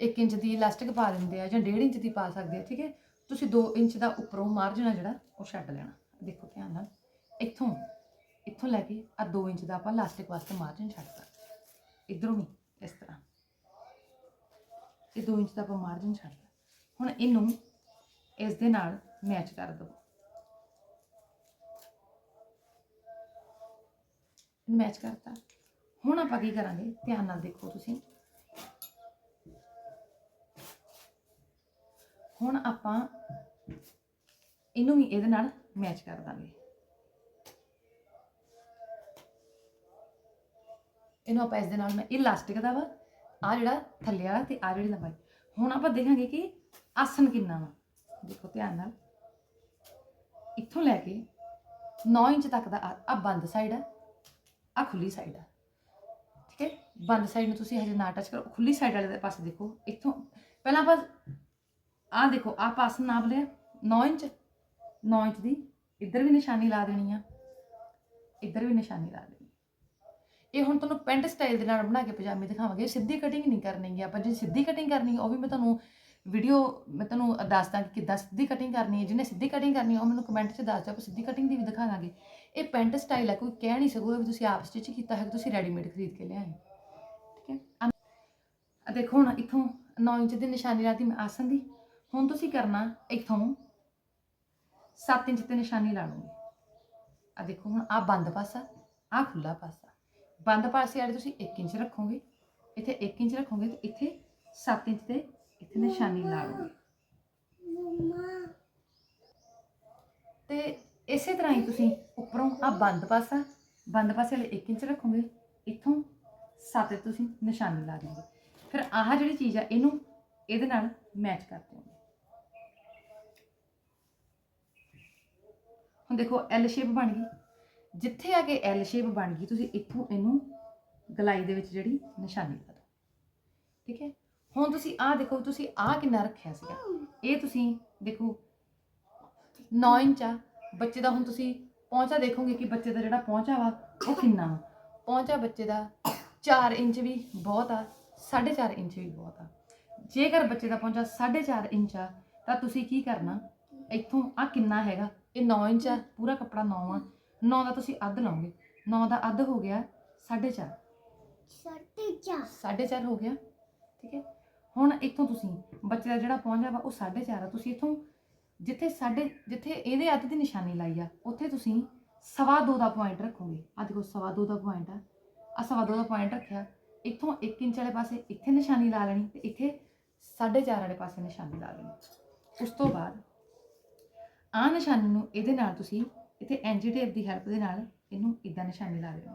1 ਇੰਚ ਦੀ ਇਲਾਸਟਿਕ ਪਾ ਦਿੰਦੇ ਆ ਜਾਂ 1.5 ਇੰਚ ਦੀ ਪਾ ਸਕਦੇ ਆ, ਠੀਕ ਹੈ? ਤੁਸੀਂ 2 ਇੰਚ ਦਾ ਉੱਪਰੋਂ ਮਾਰਜਨ ਆ ਜਿਹੜਾ, ਉਹ ਛੱਡ ਲੈਣਾ। ਦੇਖੋ ਧਿਆਨ ਨਾਲ, ਇੱਥੋਂ ਇੱਥੋਂ ਲੈ ਕੇ ਆ 2 ਇੰਚ ਦਾ ਆਪਾਂ ਲਾਸਟਿਕ ਵਾਸਤੇ ਮਾਰਜਨ ਛੱਡਤਾ ਇਧਰੋਂ ਵੀ, ਇਸ ਤਰ੍ਹਾਂ। ਇਹ 2 ਇੰਚ ਦਾ ਆਪਾਂ ਮਾਰਜਨ ਛੱਡਤਾ ਹੁਣ ਇਹਨੂੰ ਇਸ ਦੇ ਨਾਲ ਮੈਚ ਕਰ ਦਿਓ। ਮੈਚ ਕਰਤਾ। ਹੁਣ ਆਪਾਂ ਕੀ ਕਰਾਂਗੇ? ਧਿਆਨ ਨਾਲ ਦੇਖੋ ਤੁਸੀਂ। ਹੁਣ ਆਪਾਂ ਇਹਨੂੰ ਵੀ ਇਹਦੇ ਨਾਲ ਮੈਚ ਕਰ ਦਾਂਗੇ। ਇਹਨੂੰ ਆਪਾਂ ਇਸ ਦੇ ਨਾਲ ਮੈਂ ਇਲਾਸਟਿਕ ਦਾ ਵਾ ਆ ਜਿਹੜਾ ਥੱਲੇ ਵਾਲਾ ਤੇ ਆ ਜਿਹੜੀ ਲੰਬਾਈ। ਹੁਣ ਆਪਾਂ ਦੇਖਾਂਗੇ ਕਿ ਆਸਨ ਕਿੰਨਾ ਵਾ। ਦੇਖੋ ਧਿਆਨ ਨਾਲ। ਇੱਥੋਂ ਲੈ ਕੇ 9 ਇੰਚ ਤੱਕ ਦਾ ਆ- ਬੰਦ ਸਾਈਡ ਆ। ਆ ਖੁੱਲੀ ਸਾਈਡ ਆ। ਠੀਕ ਹੈ? ਬੰਦ ਸਾਈਡ ਨੂੰ ਤੁਸੀਂ ਹਜੇ ਨਾ ਟੱਚ ਕਰੋ। ਖੁੱਲੀ ਸਾਈਡ ਵਾਲੇ ਪਾਸੇ ਦੇਖੋ। ਇੱਥੋਂ ਪਹਿਲਾਂ ਆਪਾਂ ਆ ਦੇਖੋ ਆ ਪਾਸ ਨਾਪ ਲਿਆ। 9 ਇੰਚ। 9 ਇੰਚ ਦੀ। ਇੱਧਰ ਵੀ ਨਿਸ਼ਾਨੀ ਲਾ ਦੇਣੀ ਆ। ਇੱਧਰ ਵੀ ਨਿਸ਼ਾਨੀ ਲਾ ਦੇਣੀ। ਇਹ ਹੁਣ ਤੁਹਾਨੂੰ ਪੈਂਟ ਸਟਾਈਲ ਦੇ ਨਾਲ ਬਣਾ ਕੇ ਪਜਾਮੇ ਦਿਖਾਵਾਂਗੇ। ਸਿੱਧੀ ਕਟਿੰਗ ਨਹੀਂ ਕਰਨੀ ਹੈ ਆਪਾਂ। ਜੇ ਸਿੱਧੀ ਕਟਿੰਗ ਕਰਨੀ ਹੈ ਉਹ ਵੀ ਮੈਂ ਤੁਹਾਨੂੰ ਵੀਡੀਓ ਮੈਂ ਤੁਹਾਨੂੰ ਦੱਸਦਾ ਕਿ ਕਿੱਦਾਂ ਸਿੱਧੀ ਕਟਿੰਗ ਕਰਨੀ ਹੈ। ਜਿਹਨੇ ਸਿੱਧੀ ਕਟਿੰਗ ਕਰਨੀ ਹੈ, ਉਹ ਮੈਨੂੰ ਕਮੈਂਟ 'ਚ ਦੱਸ ਦਿਓ। ਆਪਾਂ ਸਿੱਧੀ ਕਟਿੰਗ ਦੀ ਵੀ ਦਿਖਾਵਾਂਗੇ। ਇਹ ਪੈਂਟ ਸਟਾਈਲ ਹੈ ਕੋਈ ਕਹਿ ਨਹੀਂ ਸਕੂਗਾ ਵੀ ਤੁਸੀਂ ਆਪ ਸਟਿਚ ਕੀਤਾ ਹੈ ਕਿ ਤੁਸੀਂ ਰੈਡੀਮੇਡ ਖਰੀਦ ਕੇ ਲਿਆਏ। ਠੀਕ ਹੈ? ਆ- ਦੇਖੋ ਹੁਣ ਇੱਥੋਂ 9 ਇੰਚ ਦੀ ਨਿਸ਼ਾਨੀ ਲਾਤੀ ਮੈਂ ਆਸਨ ਦੀ। ਹੁਣ ਤੁਸੀਂ ਕਰਨਾ ਇੱਥੋਂ 7 ਇੰਚ ਤੇ ਨਿਸ਼ਾਨੀ ਲਾ ਲਓਗੇ ਆ ਦੇਖੋ ਹੁਣ ਆ ਬੰਦ ਪਾਸਾ ਆ ਖੁੱਲਾ ਪਾਸਾ। ਬੰਦ ਪਾਸੇ ਵਾਲੇ ਤੁਸੀਂ 1 ਇੰਚ ਰੱਖੋਗੇ। ਇੱਥੇ 1 ਇੰਚ ਰੱਖੋਗੇ ਤੇ ਇੱਥੇ 7 ਇੰਚ ਤੇ ਇੱਥੇ ਨਿਸ਼ਾਨੀ ਲਾ ਲਓਗੇ ਤੇ ਇਸੇ ਤਰ੍ਹਾਂ ਹੀ ਤੁਸੀਂ ਉੱਪਰੋਂ ਆ ਬੰਦ ਪਾਸਾ, ਬੰਦ ਪਾਸੇ ਵਾਲੇ 1 ਇੰਚ ਰੱਖੋਗੇ, ਇੱਥੋਂ 7 ਤੁਸੀਂ ਨਿਸ਼ਾਨੀ ਲਾ ਦਿਓਗੇ। ਫਿਰ ਆਹ ਜਿਹੜੀ ਚੀਜ਼ ਆ, ਇਹਨੂੰ ਇਹਦੇ ਨਾਲ ਮੈਚ ਕਰ ਦਿਓਗੇ। ਹੁਣ ਦੇਖੋ ਐਲ ਸ਼ੇਪ ਬਣ ਗਈ। ਜਿੱਥੇ ਆ ਕੇ ਐਲ ਸ਼ੇਪ ਬਣ ਗਈ, ਤੁਸੀਂ ਇੱਥੋਂ ਇਹਨੂੰ ਗਲਾਈ ਦੇ ਵਿੱਚ ਜਿਹੜੀ ਨਿਸ਼ਾਨੀ ਲਾ ਦਿਓ। ਠੀਕ ਹੈ? ਹੁਣ ਤੁਸੀਂ ਆਹ ਦੇਖੋ, ਤੁਸੀਂ ਆਹ ਕਿੰਨਾ ਰੱਖਿਆ ਸੀਗਾ। ਇਹ ਤੁਸੀਂ ਦੇਖੋ 9 ਇੰਚ ਆ ਬੱਚੇ ਦਾ ਹੁਣ ਤੁਸੀਂ ਪਹੁੰਚਾ ਦੇਖੋਗੇ ਕਿ ਬੱਚੇ ਦਾ ਜਿਹੜਾ ਪਹੁੰਚਾ ਵਾ ਉਹ ਕਿੰਨਾ ਵਾ? ਪਹੁੰਚਾ ਬੱਚੇ ਦਾ 4 ਇੰਚ ਵੀ ਬਹੁਤ ਆ 4.5 ਇੰਚ ਵੀ ਬਹੁਤ ਆ। ਜੇਕਰ ਬੱਚੇ ਦਾ ਪਹੁੰਚਾ 4.5 ਇੰਚ ਆ ਤਾਂ ਤੁਸੀਂ ਕੀ ਕਰਨਾ? ਇੱਥੋਂ ਆ ਕਿੰਨਾ ਹੈਗਾ? ਇਹ 9 ਇੰਚ ਆ ਪੂਰਾ ਕੱਪੜਾ 9 ਆ। 9 ਦਾ ਤੁਸੀਂ ਅੱਧ ਲਾਓਗੇ। 9 ਦਾ ਅੱਧ ਹੋ ਗਿਆ 4.5 4.5 ਹੋ ਗਿਆ। ਠੀਕ ਹੈ? ਹੁਣ ਇੱਥੋਂ ਤੁਸੀਂ ਬੱਚੇ ਦਾ ਜਿਹੜਾ ਪਹੁੰਚਾ ਵਾ ਉਹ 4.5 ਆ। ਤੁਸੀਂ ਇੱਥੋਂ ਜਿੱਥੇ ਸਾਡੇ, ਜਿੱਥੇ ਇਹਦੇ ਅੱਧ ਦੀ ਨਿਸ਼ਾਨੀ ਲਾਈ ਆ, ਉੱਥੇ ਤੁਸੀਂ ਸਵਾ ਦੋ ਦਾ ਪੁਆਇੰਟ ਰੱਖੋਗੇ। ਆ ਦੇਖੋ, ਸਵਾ ਦੋ ਦਾ ਪੁਆਇੰਟ ਆ। ਆ ਸਵਾ ਦੋ ਦਾ ਪੁਆਇੰਟ ਰੱਖਿਆ। ਇੱਥੋਂ 1 ਇੰਚ ਵਾਲੇ ਪਾਸੇ ਇੱਥੇ ਨਿਸ਼ਾਨੀ ਲਾ ਲੈਣੀ ਤੇ ਇੱਥੇ 4.5 ਵਾਲੇ ਪਾਸੇ ਨਿਸ਼ਾਨੀ ਲਾ ਲੈਣੀ। ਉਸ ਤੋਂ ਬਾਅਦ ਆ ਨਿਸ਼ਾਨੀ ਨੂੰ ਇਹਦੇ ਨਾਲ ਤੁਸੀਂ ਇੱਥੇ ਐਂਜੀ ਟੇਪ ਦੀ ਹੈਲਪ ਦੇ ਨਾਲ ਇਹਨੂੰ ਇਦਾਂ ਨਿਸ਼ਾਨੀ ਲਾ ਲੈਣੀ।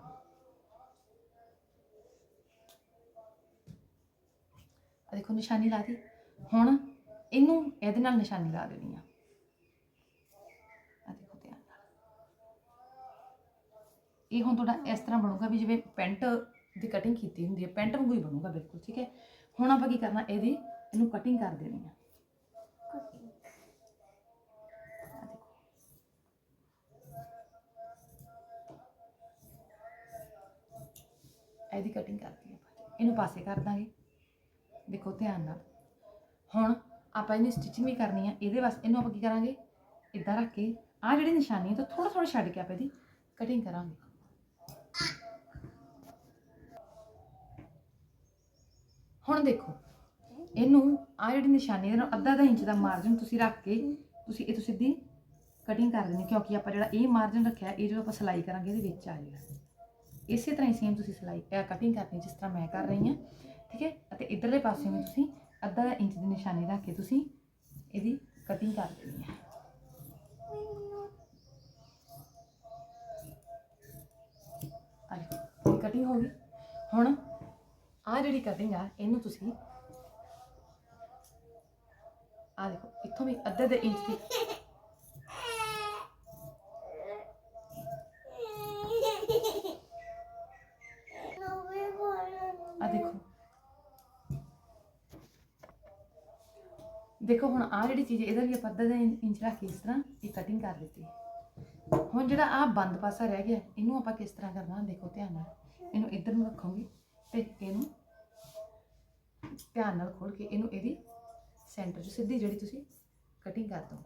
ਆ ਦੇਖੋ, ਨਿਸ਼ਾਨੀ ਲਾ ਲਾਤੀ। ਹੁਣ ਇਹਨੂੰ ਇਹਦੇ ਨਾਲ ਨਿਸ਼ਾਨੀ ਲਾ ਦੇਣੀ ਆ ਦੇਖੋ ਧਿਆਨ ਨਾਲ ਇਹ ਹੁਣ ਤੁਹਾਡਾ ਇਸ ਤਰ੍ਹਾਂ ਬਣੂਗਾ ਵੀ ਜਿਵੇਂ ਪੈਂਟ ਦੀ ਕਟਿੰਗ ਕੀਤੀ ਹੁੰਦੀ ਹੈ ਪੈਂਟ ਵਾਂਗੂ ਹੀ ਬਣੂਗਾ ਬਿਲਕੁਲ ਠੀਕ ਹੈ? ਹੁਣ ਆਪਾਂ ਕੀ ਕਰਨਾ ਇਹਦੀ ਇਹਨੂੰ ਕਟਿੰਗ ਕਰ ਦੇਣੀ ਦੇਖੋ। ਇਹਦੀ ਕਟਿੰਗ ਕਰਤੀ ਆਪਾਂ। ਇਹਨੂੰ ਪਾਸੇ ਕਰ ਦਾਂਗੇ। ਦੇਖੋ ਧਿਆਨ ਨਾਲ। ਹੁਣ ਆਪਾਂ ਇਹਨੂੰ ਸਟਿਚਿੰਗ ਵੀ ਕਰਨੀ ਆ। ਇਹਦੇ ਵਾਸਤੇ ਇਹਨੂੰ ਆਪਾਂ ਕੀ ਕਰਾਂਗੇ? ਇਦਾਂ ਰੱਖ ਕੇ ਆ ਜਿਹੜੀ ਨਿਸ਼ਾਨੀ ਹੈ ਤਾਂ ਥੋੜਾ ਥੋੜਾ ਛੱਡ ਕੇ ਆਪਾਂ ਇਹਦੀ ਕਟਿੰਗ ਕਰਾਂਗੇ। ਹੁਣ ਦੇਖੋ, ਇਹਨੂੰ ਆ ਜਿਹੜੀ ਨਿਸ਼ਾਨੀ ਇਹਦੇ ਅੱਧਾ ਅੱਧਾ ਇੰਚ ਦਾ ਮਾਰਜਨ ਤੁਸੀਂ ਰੱਖ ਕੇ ਤੁਸੀਂ ਇਹ ਤੋਂ ਸਿੱਧੀ ਕਟਿੰਗ ਕਰ ਦੇਣੀ, ਕਿਉਂਕਿ ਆਪਾਂ ਜਿਹੜਾ ਇਹ ਮਾਰਜਨ ਰੱਖਿਆ, ਇਹ ਜਦੋਂ ਆਪਾਂ ਸਿਲਾਈ ਕਰਾਂਗੇ, ਇਹਦੇ ਵਿੱਚ ਆ ਜਾਏਗਾ। ਇਸੇ ਤਰ੍ਹਾਂ ਹੀ ਸੇਮ ਤੁਸੀਂ ਸਿਲਾਈ ਕਟਿੰਗ ਕਰਨੀ, ਜਿਸ ਤਰ੍ਹਾਂ ਮੈਂ ਕਰ ਰਹੀ ਹਾਂ, ਠੀਕ ਹੈ? ਅਤੇ ਇਧਰਲੇ ਪਾਸੇ ਵੀ ਤੁਸੀਂ ਅੱਧਾ ਇੰਚ ਦੀ ਨਿਸ਼ਾਨੀ ਰੱਖ ਕੇ ਤੁਸੀਂ ਇਹਦੀ ਕਟਿੰਗ ਕਰ ਦੇਣੀ ਹੈ। ਆਹ ਕਟਿੰਗ ਹੋ ਗਈ। ਹੁਣ ਆ ਜਿਹੜੀ ਕਟਿੰਗ ਆ ਇਹਨੂੰ ਤੁਸੀਂ ਆ ਦੇਖੋ ਇੱਥੋਂ ਵੀ ਅੱਧੇ ਦੇ ਇੰਚ ਦੀ ਆ ਦੇਖੋ ਦੇਖੋ ਹੁਣ ਆ ਜਿਹੜੀ ਚੀਜ਼ ਇਹਦਾ ਵੀ ਆਪਾਂ ਅੱਧਾ ਦਾ ਇੰਚ ਰੱਖ ਕੇ ਇਸ ਤਰ੍ਹਾਂ ਇਹ ਕਟਿੰਗ ਕਰ ਦਿੱਤੀ ਹੁਣ ਜਿਹੜਾ ਆ ਬੰਦ ਪਾਸਾ ਰਹਿ ਗਿਆ ਇਹਨੂੰ ਆਪਾਂ ਕਿਸ ਤਰ੍ਹਾਂ ਕਰਨਾ ਦੇਖੋ ਧਿਆਨ ਨਾਲ ਇਹਨੂੰ ਇੱਧਰ ਨੂੰ ਰੱਖੋਗੇ ਤੇ ਇਹਨੂੰ ਧਿਆਨ ਨਾਲ ਖੋਲ ਕੇ ਇਹਨੂੰ ਇਹਦੀ ਸੈਂਟਰ 'ਚ ਸਿੱਧੀ ਜਿਹੜੀ ਤੁਸੀਂ ਕਟਿੰਗ ਕਰ ਦੋ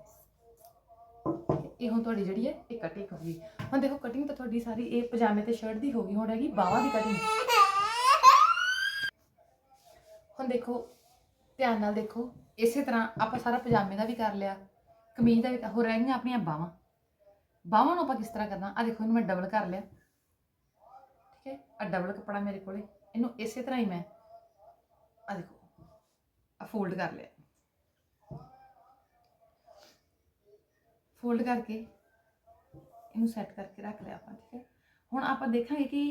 ਇਹ ਹੁਣ ਤੁਹਾਡੀ ਜਿਹੜੀ ਹੈ, ਇਹ ਕਟਿੰਗ ਹੋ ਗਈ। ਹੁਣ ਦੇਖੋ ਕਟਿੰਗ ਤਾਂ ਤੁਹਾਡੀ ਸਾਰੀ ਇਹ ਪਜਾਮੇ ਤੇ ਸ਼ਰਟ ਦੀ ਹੋ ਗਈ, ਹੁਣ ਹੈਗੀ ਬਾਹਾਂ ਦੀ ਕਟਿੰਗ ਹੁਣ ਦੇਖੋ, ਧਿਆਨ ਨਾਲ ਦੇਖੋ, ਇਸੇ ਤਰ੍ਹਾਂ ਆਪਾਂ ਸਾਰਾ ਪਜਾਮੇ ਦਾ ਵੀ ਕਰ ਲਿਆ, ਕਮੀਜ਼ ਦਾ ਵੀ ਕਰ- ਹੋਰ ਰਹਿ ਆਪਣੀਆਂ ਬਾਹਾਂ। ਬਾਹਾਂ ਨੂੰ ਆਪਾਂ ਕਿਸ ਤਰ੍ਹਾਂ ਕਰਨਾ? ਆ ਦੇਖੋ, ਇਹਨੂੰ ਮੈਂ ਡਬਲ ਕਰ ਲਿਆ। ਠੀਕ ਹੈ? ਆ ਡਬਲ ਕੱਪੜਾ ਮੇਰੇ ਕੋਲੇ। ਇਹਨੂੰ ਇਸੇ ਤਰ੍ਹਾਂ ਹੀ ਮੈਂ ਆ ਦੇਖੋ ਆ ਫੋਲਡ ਕਰ ਲਿਆ। ਫੋਲਡ ਕਰਕੇ ਇਹਨੂੰ ਸੈੱਟ ਕਰਕੇ ਰੱਖ ਲਿਆ ਆਪਾਂ, ਠੀਕ ਹੈ? ਹੁਣ ਆਪਾਂ ਦੇਖਾਂਗੇ ਕਿ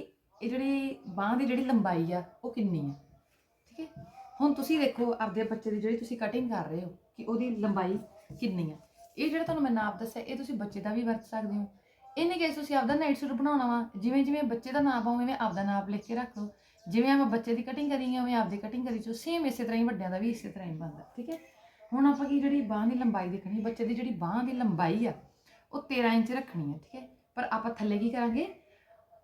ਇਹ ਜਿਹੜੀ ਬਾਹ ਦੀ ਜਿਹੜੀ ਲੰਬਾਈ ਆ, ਉਹ ਕਿੰਨੀ ਆ, ਠੀਕ ਹੈ? ਹੁਣ ਤੁਸੀਂ ਦੇਖੋ ਆਪਦੇ ਬੱਚੇ ਦੀ ਜਿਹੜੀ ਤੁਸੀਂ ਕਟਿੰਗ ਕਰ ਰਹੇ ਹੋ, ਕਿ ਉਹਦੀ ਲੰਬਾਈ ਕਿੰਨੀ ਆ। ਇਹ ਜਿਹੜਾ ਤੁਹਾਨੂੰ ਮੈਂ ਨਾਪ ਦੱਸਿਆ, ਇਹ ਤੁਸੀਂ ਬੱਚੇ ਦਾ ਵੀ ਵਰਤ ਸਕਦੇ ਹੋ। ਇਹਨੇ ਕੇਸ ਤੁਸੀਂ ਆਪਦਾ ਨਾਈਟ ਸੂਟ ਬਣਾਉਣਾ ਵਾ ਜਿਵੇਂ ਜਿਵੇਂ ਬੱਚੇ ਦਾ ਨਾਪ ਆ ਉਵੇਂ ਆਪਦਾ ਨਾਪ ਲਿਖ ਕੇ ਰੱਖ ਲਓ। ਜਿਵੇਂ ਆਪਾਂ ਬੱਚੇ ਦੀ ਕਟਿੰਗ ਕਰੀਏ ਆ ਉਵੇਂ ਆਪਦੀ ਕਟਿੰਗ ਕਰੀ ਚੋ ਸੇਮ ਇਸੇ ਤਰ੍ਹਾਂ ਹੀ ਵੱਡਿਆਂ ਦਾ ਵੀ ਇਸੇ ਤਰ੍ਹਾਂ ਹੀ ਬਣਦਾ, ਠੀਕ ਹੈ? ਹੁਣ ਆਪਾਂ ਕੀ ਜਿਹੜੀ ਬਾਹ ਦੀ ਲੰਬਾਈ ਦੇਖਣੀ, ਬੱਚੇ ਦੀ ਜਿਹੜੀ ਬਾਹ ਦੀ ਲੰਬਾਈ ਆ, ਉਹ 13 ਇੰਚ ਰੱਖਣੀ ਹੈ ਠੀਕ ਹੈ? ਪਰ ਆਪਾਂ ਥੱਲੇ ਕੀ ਕਰਾਂਗੇ?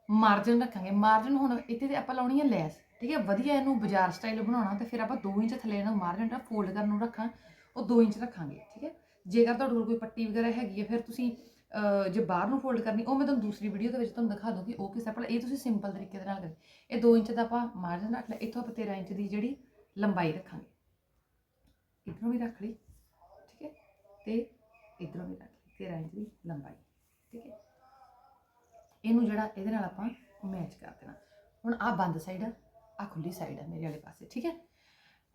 ਮਾਰਜਨ ਰੱਖਾਂਗੇ। ਮਾਰਜਨ ਹੁਣ ਇੱਥੇ ਤੇ ਆਪਾਂ ਲਾਉਣੀ ਹੈ ਲੈਸ, ਠੀਕ ਹੈ? ਵਧੀਆ ਇਹਨੂੰ ਬਾਜ਼ਾਰ ਸਟਾਈਲ ਬਣਾਉਣਾ ਤੇ ਫਿਰ ਆਪਾਂ 2 ਇੰਚ ਥੱਲੇ ਇਹਨੂੰ ਮਾਰਜਨ ਦਾ ਫੋਲਡ ਕਰਨ ਨੂੰ ਰੱਖਾਂ, ਉਹ 2 ਇੰਚ ਰੱਖਾਂਗੇ, ਠੀਕ ਹੈ? ਜੇਕਰ ਤੁਹਾਡੇ ਕੋਲ ਕੋਈ ਪੱਟੀ ਵਗੈਰਾ ਹੈਗੀ ਹੈ ਫਿਰ ਤੁਸੀਂ ਜੇ ਬਾਹਰ ਨੂੰ ਫੋਲਡ ਕਰਨੀ, ਉਹ ਮੈਂ ਤੁਹਾਨੂੰ ਦੂਸਰੀ ਵੀਡੀਓ ਦੇ ਵਿੱਚ ਤੁਹਾਨੂੰ ਦਿਖਾ ਦੂੰਗੀ ਉਹ ਕਿਸ ਤਰ੍ਹਾਂ ਇਹ ਤੁਸੀਂ ਸਿੰਪਲ ਤਰੀਕੇ ਦੇ ਨਾਲ ਕਰੀ ਇਹ 2 ਇੰਚ ਦਾ ਆਪਾਂ ਮਾਰਜਨ ਰੱਖ ਲਿਆ, ਇੱਥੋਂ ਆਪਾਂ 13 ਇੰਚ ਦੀ ਜਿਹੜੀ ਲੰਬਾਈ ਰੱਖਾਂਗੇ। ਇਧਰੋਂ ਵੀ ਰੱਖ ਲਈ, ਠੀਕ ਹੈ? ਤੇ ਇਧਰੋਂ ਵੀ ਰੱਖ ਲਈ 13 ਇੰਚ ਦੀ ਲੰਬਾਈ, ਠੀਕ ਹੈ? ਇਹਨੂੰ ਜਿਹੜਾ, ਇਹਦੇ ਨਾਲ ਆਪਾਂ ਮੈਚ ਕਰ ਦੇਣਾ। ਹੁਣ ਆ ਬੰਦ ਸਾਈਡ ਆ ਆ ਖੁੱਲੀ ਸਾਈਡ ਆ ਮੇਰੇ ਵਾਲੇ ਪਾਸੇ, ਠੀਕ ਹੈ?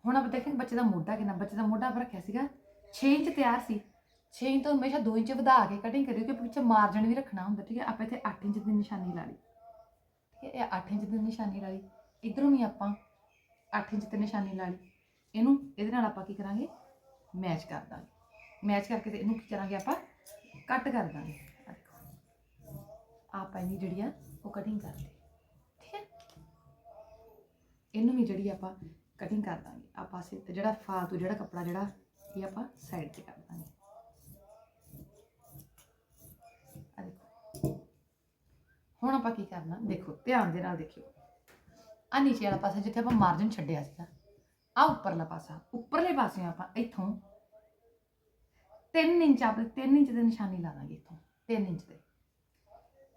ਹੁਣ ਆਪਾਂ ਦੇਖਾਂਗੇ ਬੱਚੇ ਦਾ ਮੋਢਾ ਕਿੰਨਾ, ਬੱਚੇ ਦਾ ਮੋਢਾ ਆਪਾਂ ਰੱਖਿਆ ਸੀਗਾ 6 ਇੰਚ ਤਿਆਰ ਸੀ। 6 ਇੰਚ ਤੋਂ ਹਮੇਸ਼ਾ 2 ਇੰਚ ਵਧਾ ਕੇ ਕਟਿੰਗ ਕਰਿਓ ਕਿ ਪਿੱਛੇ ਮਾਰਜਨ ਵੀ ਰੱਖਣਾ ਹੁੰਦਾ, ਠੀਕ ਹੈ? ਆਪਾਂ ਇੱਥੇ 8 ਇੰਚ ਦੀ ਨਿਸ਼ਾਨੀ ਲਾ ਲਈ, ਠੀਕ ਹੈ? ਇਹ 8 ਇੰਚ ਦੀ ਨਿਸ਼ਾਨੀ ਲਾ ਲਈ। ਇਧਰੋਂ ਵੀ ਆਪਾਂ 8 ਇੰਚ ਤੇ ਨਿਸ਼ਾਨੀ ਲਾ ਲਈ। ਇਹਨੂੰ, ਇਹਦੇ ਨਾਲ ਆਪਾਂ ਕੀ ਕਰਾਂਗੇ? ਮੈਚ ਕਰ ਦਾਂਗੇ। ਮੈਚ ਕਰਕੇ ਤੇ ਇਹਨੂੰ ਕੀ ਕਰਾਂਗੇ ਆਪਾਂ? ਕੱਟ ਕਰ ਦਾਂਗੇ। ਆਪਾਂ ਇਹਦੀ ਜਿਹੜੀ ਆ, ਉਹ ਕਟਿੰਗ ਕਰ ਲਈ, ਠੀਕ ਹੈ? ਇਹਨੂੰ ਵੀ ਜਿਹੜੀ ਆਪਾਂ ਕਟਿੰਗ ਕਰ ਦਾਂਗੇ। ਆ ਪਾਸੇ ਤੇ ਜਿਹੜਾ ਫਾਲਤੂ ਜਿਹੜਾ ਕੱਪੜਾ ਜਿਹੜਾ, ਇਹ ਆਪਾਂ ਸਾਈਡ ਤੇ ਕਰ ਦਾਂਗੇ ਆ ਦੇਖੋ ਹੁਣ ਆਪਾਂ ਕੀ ਕਰਨਾ? ਦੇਖੋ, ਧਿਆਨ ਦੇ ਨਾਲ ਦੇਖਿਓ। ਆ ਨੀਚੇ ਵਾਲਾ ਪਾਸਾ ਜਿੱਥੇ ਆਪਾਂ ਮਾਰਜਨ ਛੱਡਿਆ ਸੀਗਾ ਆ ਉੱਪਰਲਾ ਪਾਸਾ, ਉੱਪਰਲੇ ਪਾਸੇ ਆਪਾਂ ਇੱਥੋਂ 3 ਇੰਚ ਆਪਣੇ 3 ਇੰਚ ਦੀ ਨਿਸ਼ਾਨੀ ਲਾ ਦਾਂਗੇ ਇੱਥੋਂ 3 ਇੰਚ ਦੇ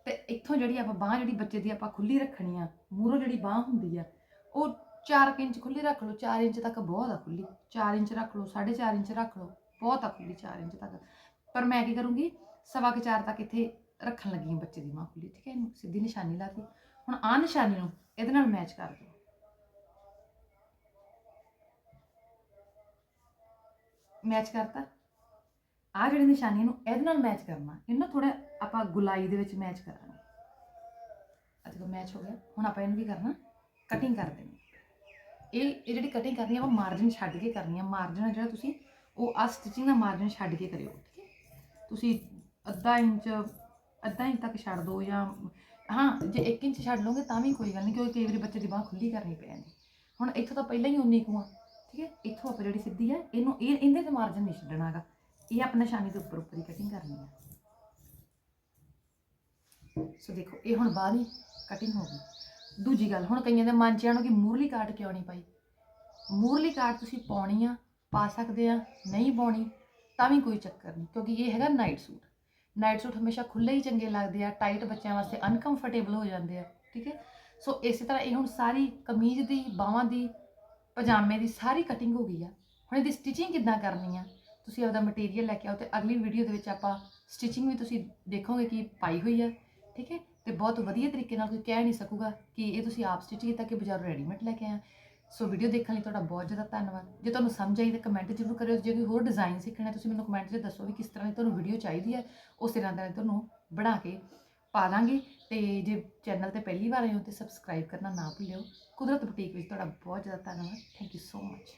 ਤੇ ਇੱਥੋਂ ਜਿਹੜੀ ਆਪਾਂ ਬਾਹ ਜਿਹੜੀ ਬੱਚੇ ਦੀ ਆਪਾਂ ਖੁੱਲੀ ਰੱਖਣੀ ਆ, ਮੂਹਰੋਂ ਜਿਹੜੀ ਬਾਹ ਹੁੰਦੀ ਆ, ਉਹ 4 ਇੰਚ ਖੁੱਲੀ ਰੱਖ ਲਓ 4 ਇੰਚ ਤੱਕ ਬਹੁਤ ਆ ਖੁੱਲੀ 4 ਇੰਚ ਰੱਖ ਲਓ 4.5 ਇੰਚ ਰੱਖ ਲਓ, ਬਹੁਤ ਆ ਖੁੱਲੀ 4 ਇੰਚ ਤੱਕ। ਪਰ ਮੈਂ ਕੀ ਕਰੂੰਗੀ, ਸਵਾ ਕੇ 4 ਤੱਕ ਇੱਥੇ ਰੱਖਣ ਲੱਗੀ ਹਾਂ ਬੱਚੇ ਦੀ ਮਾਂ ਖੁੱਲੀ, ਠੀਕ ਹੈ ਇਹਨੂੰ ਸਿੱਧੀ ਨਿਸ਼ਾਨੀ ਲਾ ਕੇ ਹੁਣ ਆਹ ਨਿਸ਼ਾਨੀ ਨੂੰ ਇਹਦੇ ਨਾਲ ਮੈਚ ਕਰ ਦਿਓ। ਮੈਚ ਕਰਤਾ? ਆ ਜਿਹੜੀ ਨਿਸ਼ਾਨੀ ਨੂੰ ਇਹਦੇ ਨਾਲ ਮੈਚ ਕਰਨਾ, ਇਹਨੂੰ ਥੋੜਾ ਆਪਾਂ ਗੁਲਾਈ ਦੇ ਵਿੱਚ ਮੈਚ ਕਰਾਂਗੇ। ਅਜਿਹਾ ਮੈਚ ਹੋ ਗਿਆ। ਹੁਣ ਆਪਾਂ ਇਹਨੂੰ ਕੀ ਕਰਨਾ? ਕਟਿੰਗ ਕਰ ਦੇਣੀ। ਇਹ ਇਹ ਜਿਹੜੀ ਕਟਿੰਗ ਕਰਨੀ ਆਪਾਂ ਮਾਰਜਨ ਛੱਡ ਕੇ ਕਰਨੀ ਆ। ਮਾਰਜਨ ਆ ਜਿਹੜਾ ਤੁਸੀਂ, ਉਹ ਆ ਸਟਿਚਿੰਗ ਦਾ ਮਾਰਜਨ ਛੱਡ ਕੇ ਕਰਿਓ, ਠੀਕ ਹੈ? ਤੁਸੀਂ ਅੱਧਾ ਇੰਚ ਅੱਧਾ ਇੰਚ ਤੱਕ ਛੱਡ ਦਿਓ ਜਾਂ, ਹਾਂ, ਜੇ 1 ਇੰਚ ਛੱਡ ਲਓਗੇ ਤਾਂ ਵੀ ਕੋਈ ਗੱਲ ਨਹੀਂ, ਕਿਉਂਕਿ ਕਈ ਵਾਰੀ ਬੱਚੇ ਦੀ ਬਾਹ ਖੁੱਲੀ ਕਰਨੀ ਪੈ ਜਾਂਦੀ ਹੁਣ ਇੱਥੋਂ ਤਾਂ ਪਹਿਲਾਂ ਹੀ ਉਨੀ ਕੁ ਠੀਕ ਹੈ? ਇੱਥੋਂ ਆਪਾਂ ਜਿਹੜੀ ਸਿੱਧੀ ਆ, ਇਹਨੂੰ, ਇਹ, ਇਹਦੇ ਤੇ ਮਾਰਜਨ ਨਹੀਂ ਛੱਡਣਾਗਾ ਇਹ ਆਪਾਂ ਨਿਸ਼ਾਨੀ ਦੇ ਉੱਪਰ ਉੱਪਰ ਹੀ ਕਟਿੰਗ ਕਰਨੀ ਆ। ਸੋ ਦੇਖੋ, ਇਹ ਹੁਣ ਬਾਹਰ ਹੀ ਕਟਿੰਗ ਹੋ ਗਈ। ਦੂਜੀ ਗੱਲ, ਹੁਣ ਕਈਆਂ ਦੇ ਮਨ ਚ ਆਣੋ ਕਿ ਮੂਰਲੀ ਕਾਟ ਕਿਉਂ ਨਹੀਂ ਪਾਈ? ਮੂਰਲੀ ਕਾਟ ਤੁਸੀਂ ਪਾਉਣੀ ਆ, ਪਾ ਸਕਦੇ ਆ, ਨਹੀਂ ਪਾਉਣੀ, ਤਾਂ ਵੀ ਕੋਈ ਚੱਕਰ ਨਹੀਂ, ਕਿਉਂਕਿ ਇਹ ਹੈਗਾ ਨਾਈਟ ਸੂਟ ਨਾਈਟ ਸੂਟ ਹਮੇਸ਼ਾ ਖੁੱਲੇ ਹੀ ਚੰਗੇ ਲੱਗਦੇ ਆ ਟਾਈਟ ਬੱਚਿਆਂ ਵਾਸਤੇ ਅਨਕੰਫਰਟੇਬਲ ਹੋ ਜਾਂਦੇ ਆ, ਠੀਕ ਹੈ? ਸੋ ਇਸੇ ਤਰ੍ਹਾਂ ਇਹ ਹੁਣ ਸਾਰੀ ਕਮੀਜ਼ ਦੀ, ਬਾਹਾਂ ਦੀ, ਪਜਾਮੇ ਦੀ ਸਾਰੀ ਕਟਿੰਗ ਹੋ ਗਈ ਆ। ਹੁਣ ਇਹਦੀ ਸਟਿਚਿੰਗ ਕਿੱਦਾਂ ਕਰਨੀ ਆ? ਤੁਸੀਂ ਆਪਦਾ ਮਟੀਰੀਅਲ ਲੈ ਕੇ ਆਓ ਤੇ ਅਗਲੀ ਵੀਡੀਓ ਦੇ ਵਿੱਚ ਆਪਾਂ ਸਟਿਚਿੰਗ ਵੀ ਤੁਸੀਂ ਦੇਖੋਗੇ ਕਿ ਪਾਈ ਹੋਈ ਆ, ਠੀਕ ਹੈ? ਤੇ ਬਹੁਤ ਵਧੀਆ ਤਰੀਕੇ ਨਾਲ ਕੋਈ ਕਹਿ ਨਹੀਂ ਸਕੂਗਾ ਕਿ ਇਹ ਤੁਸੀਂ ਆਪ ਸਟਿਚ ਕੀਤਾ ਕਿ ਬਾਜ਼ਾਰੋਂ ਰੈਡੀਮੇਡ ਲੈ ਕੇ ਆਇਆ ਸੋ ਵੀਡੀਓ ਦੇਖਣ ਲਈ ਤੁਹਾਡਾ ਬਹੁਤ ਜ਼ਿਆਦਾ ਧੰਨਵਾਦ। ਜੇ ਤੁਹਾਨੂੰ ਸਮਝ ਆਈ ਤਾਂ ਕਮੈਂਟ ਜ਼ਰੂਰ ਕਰਿਓ। ਜੇ ਕੋਈ ਹੋਰ ਡਿਜ਼ਾਈਨ ਸਿੱਖਣਾ ਤੁਸੀਂ ਮੈਨੂੰ ਕਮੈਂਟ 'ਚ ਦੱਸੋ ਵੀ ਕਿਸ ਤਰ੍ਹਾਂ ਦੀ ਤੁਹਾਨੂੰ ਵੀਡੀਓ ਚਾਹੀਦੀ ਹੈ। ਉਸ ਤਰ੍ਹਾਂ ਦਾ ਤੁਹਾਨੂੰ ਬਣਾ ਕੇ ਪਾ ਦਾਂਗੇ। ਤੇ ਜੇ ਚੈਨਲ ਤੇ ਪਹਿਲੀ ਵਾਰ ਆਏ ਹੋ ਤੇ ਸਬਸਕ੍ਰਾਈਬ ਕਰਨਾ ਨਾ ਭੁੱਲਿਓ। ਕੁਦਰਤ ਬੁਟੀਕ ਵਿੱਚ ਤੁਹਾਡਾ ਬਹੁਤ ਜ਼ਿਆਦਾ ਧੰਨਵਾਦ। Thank you so much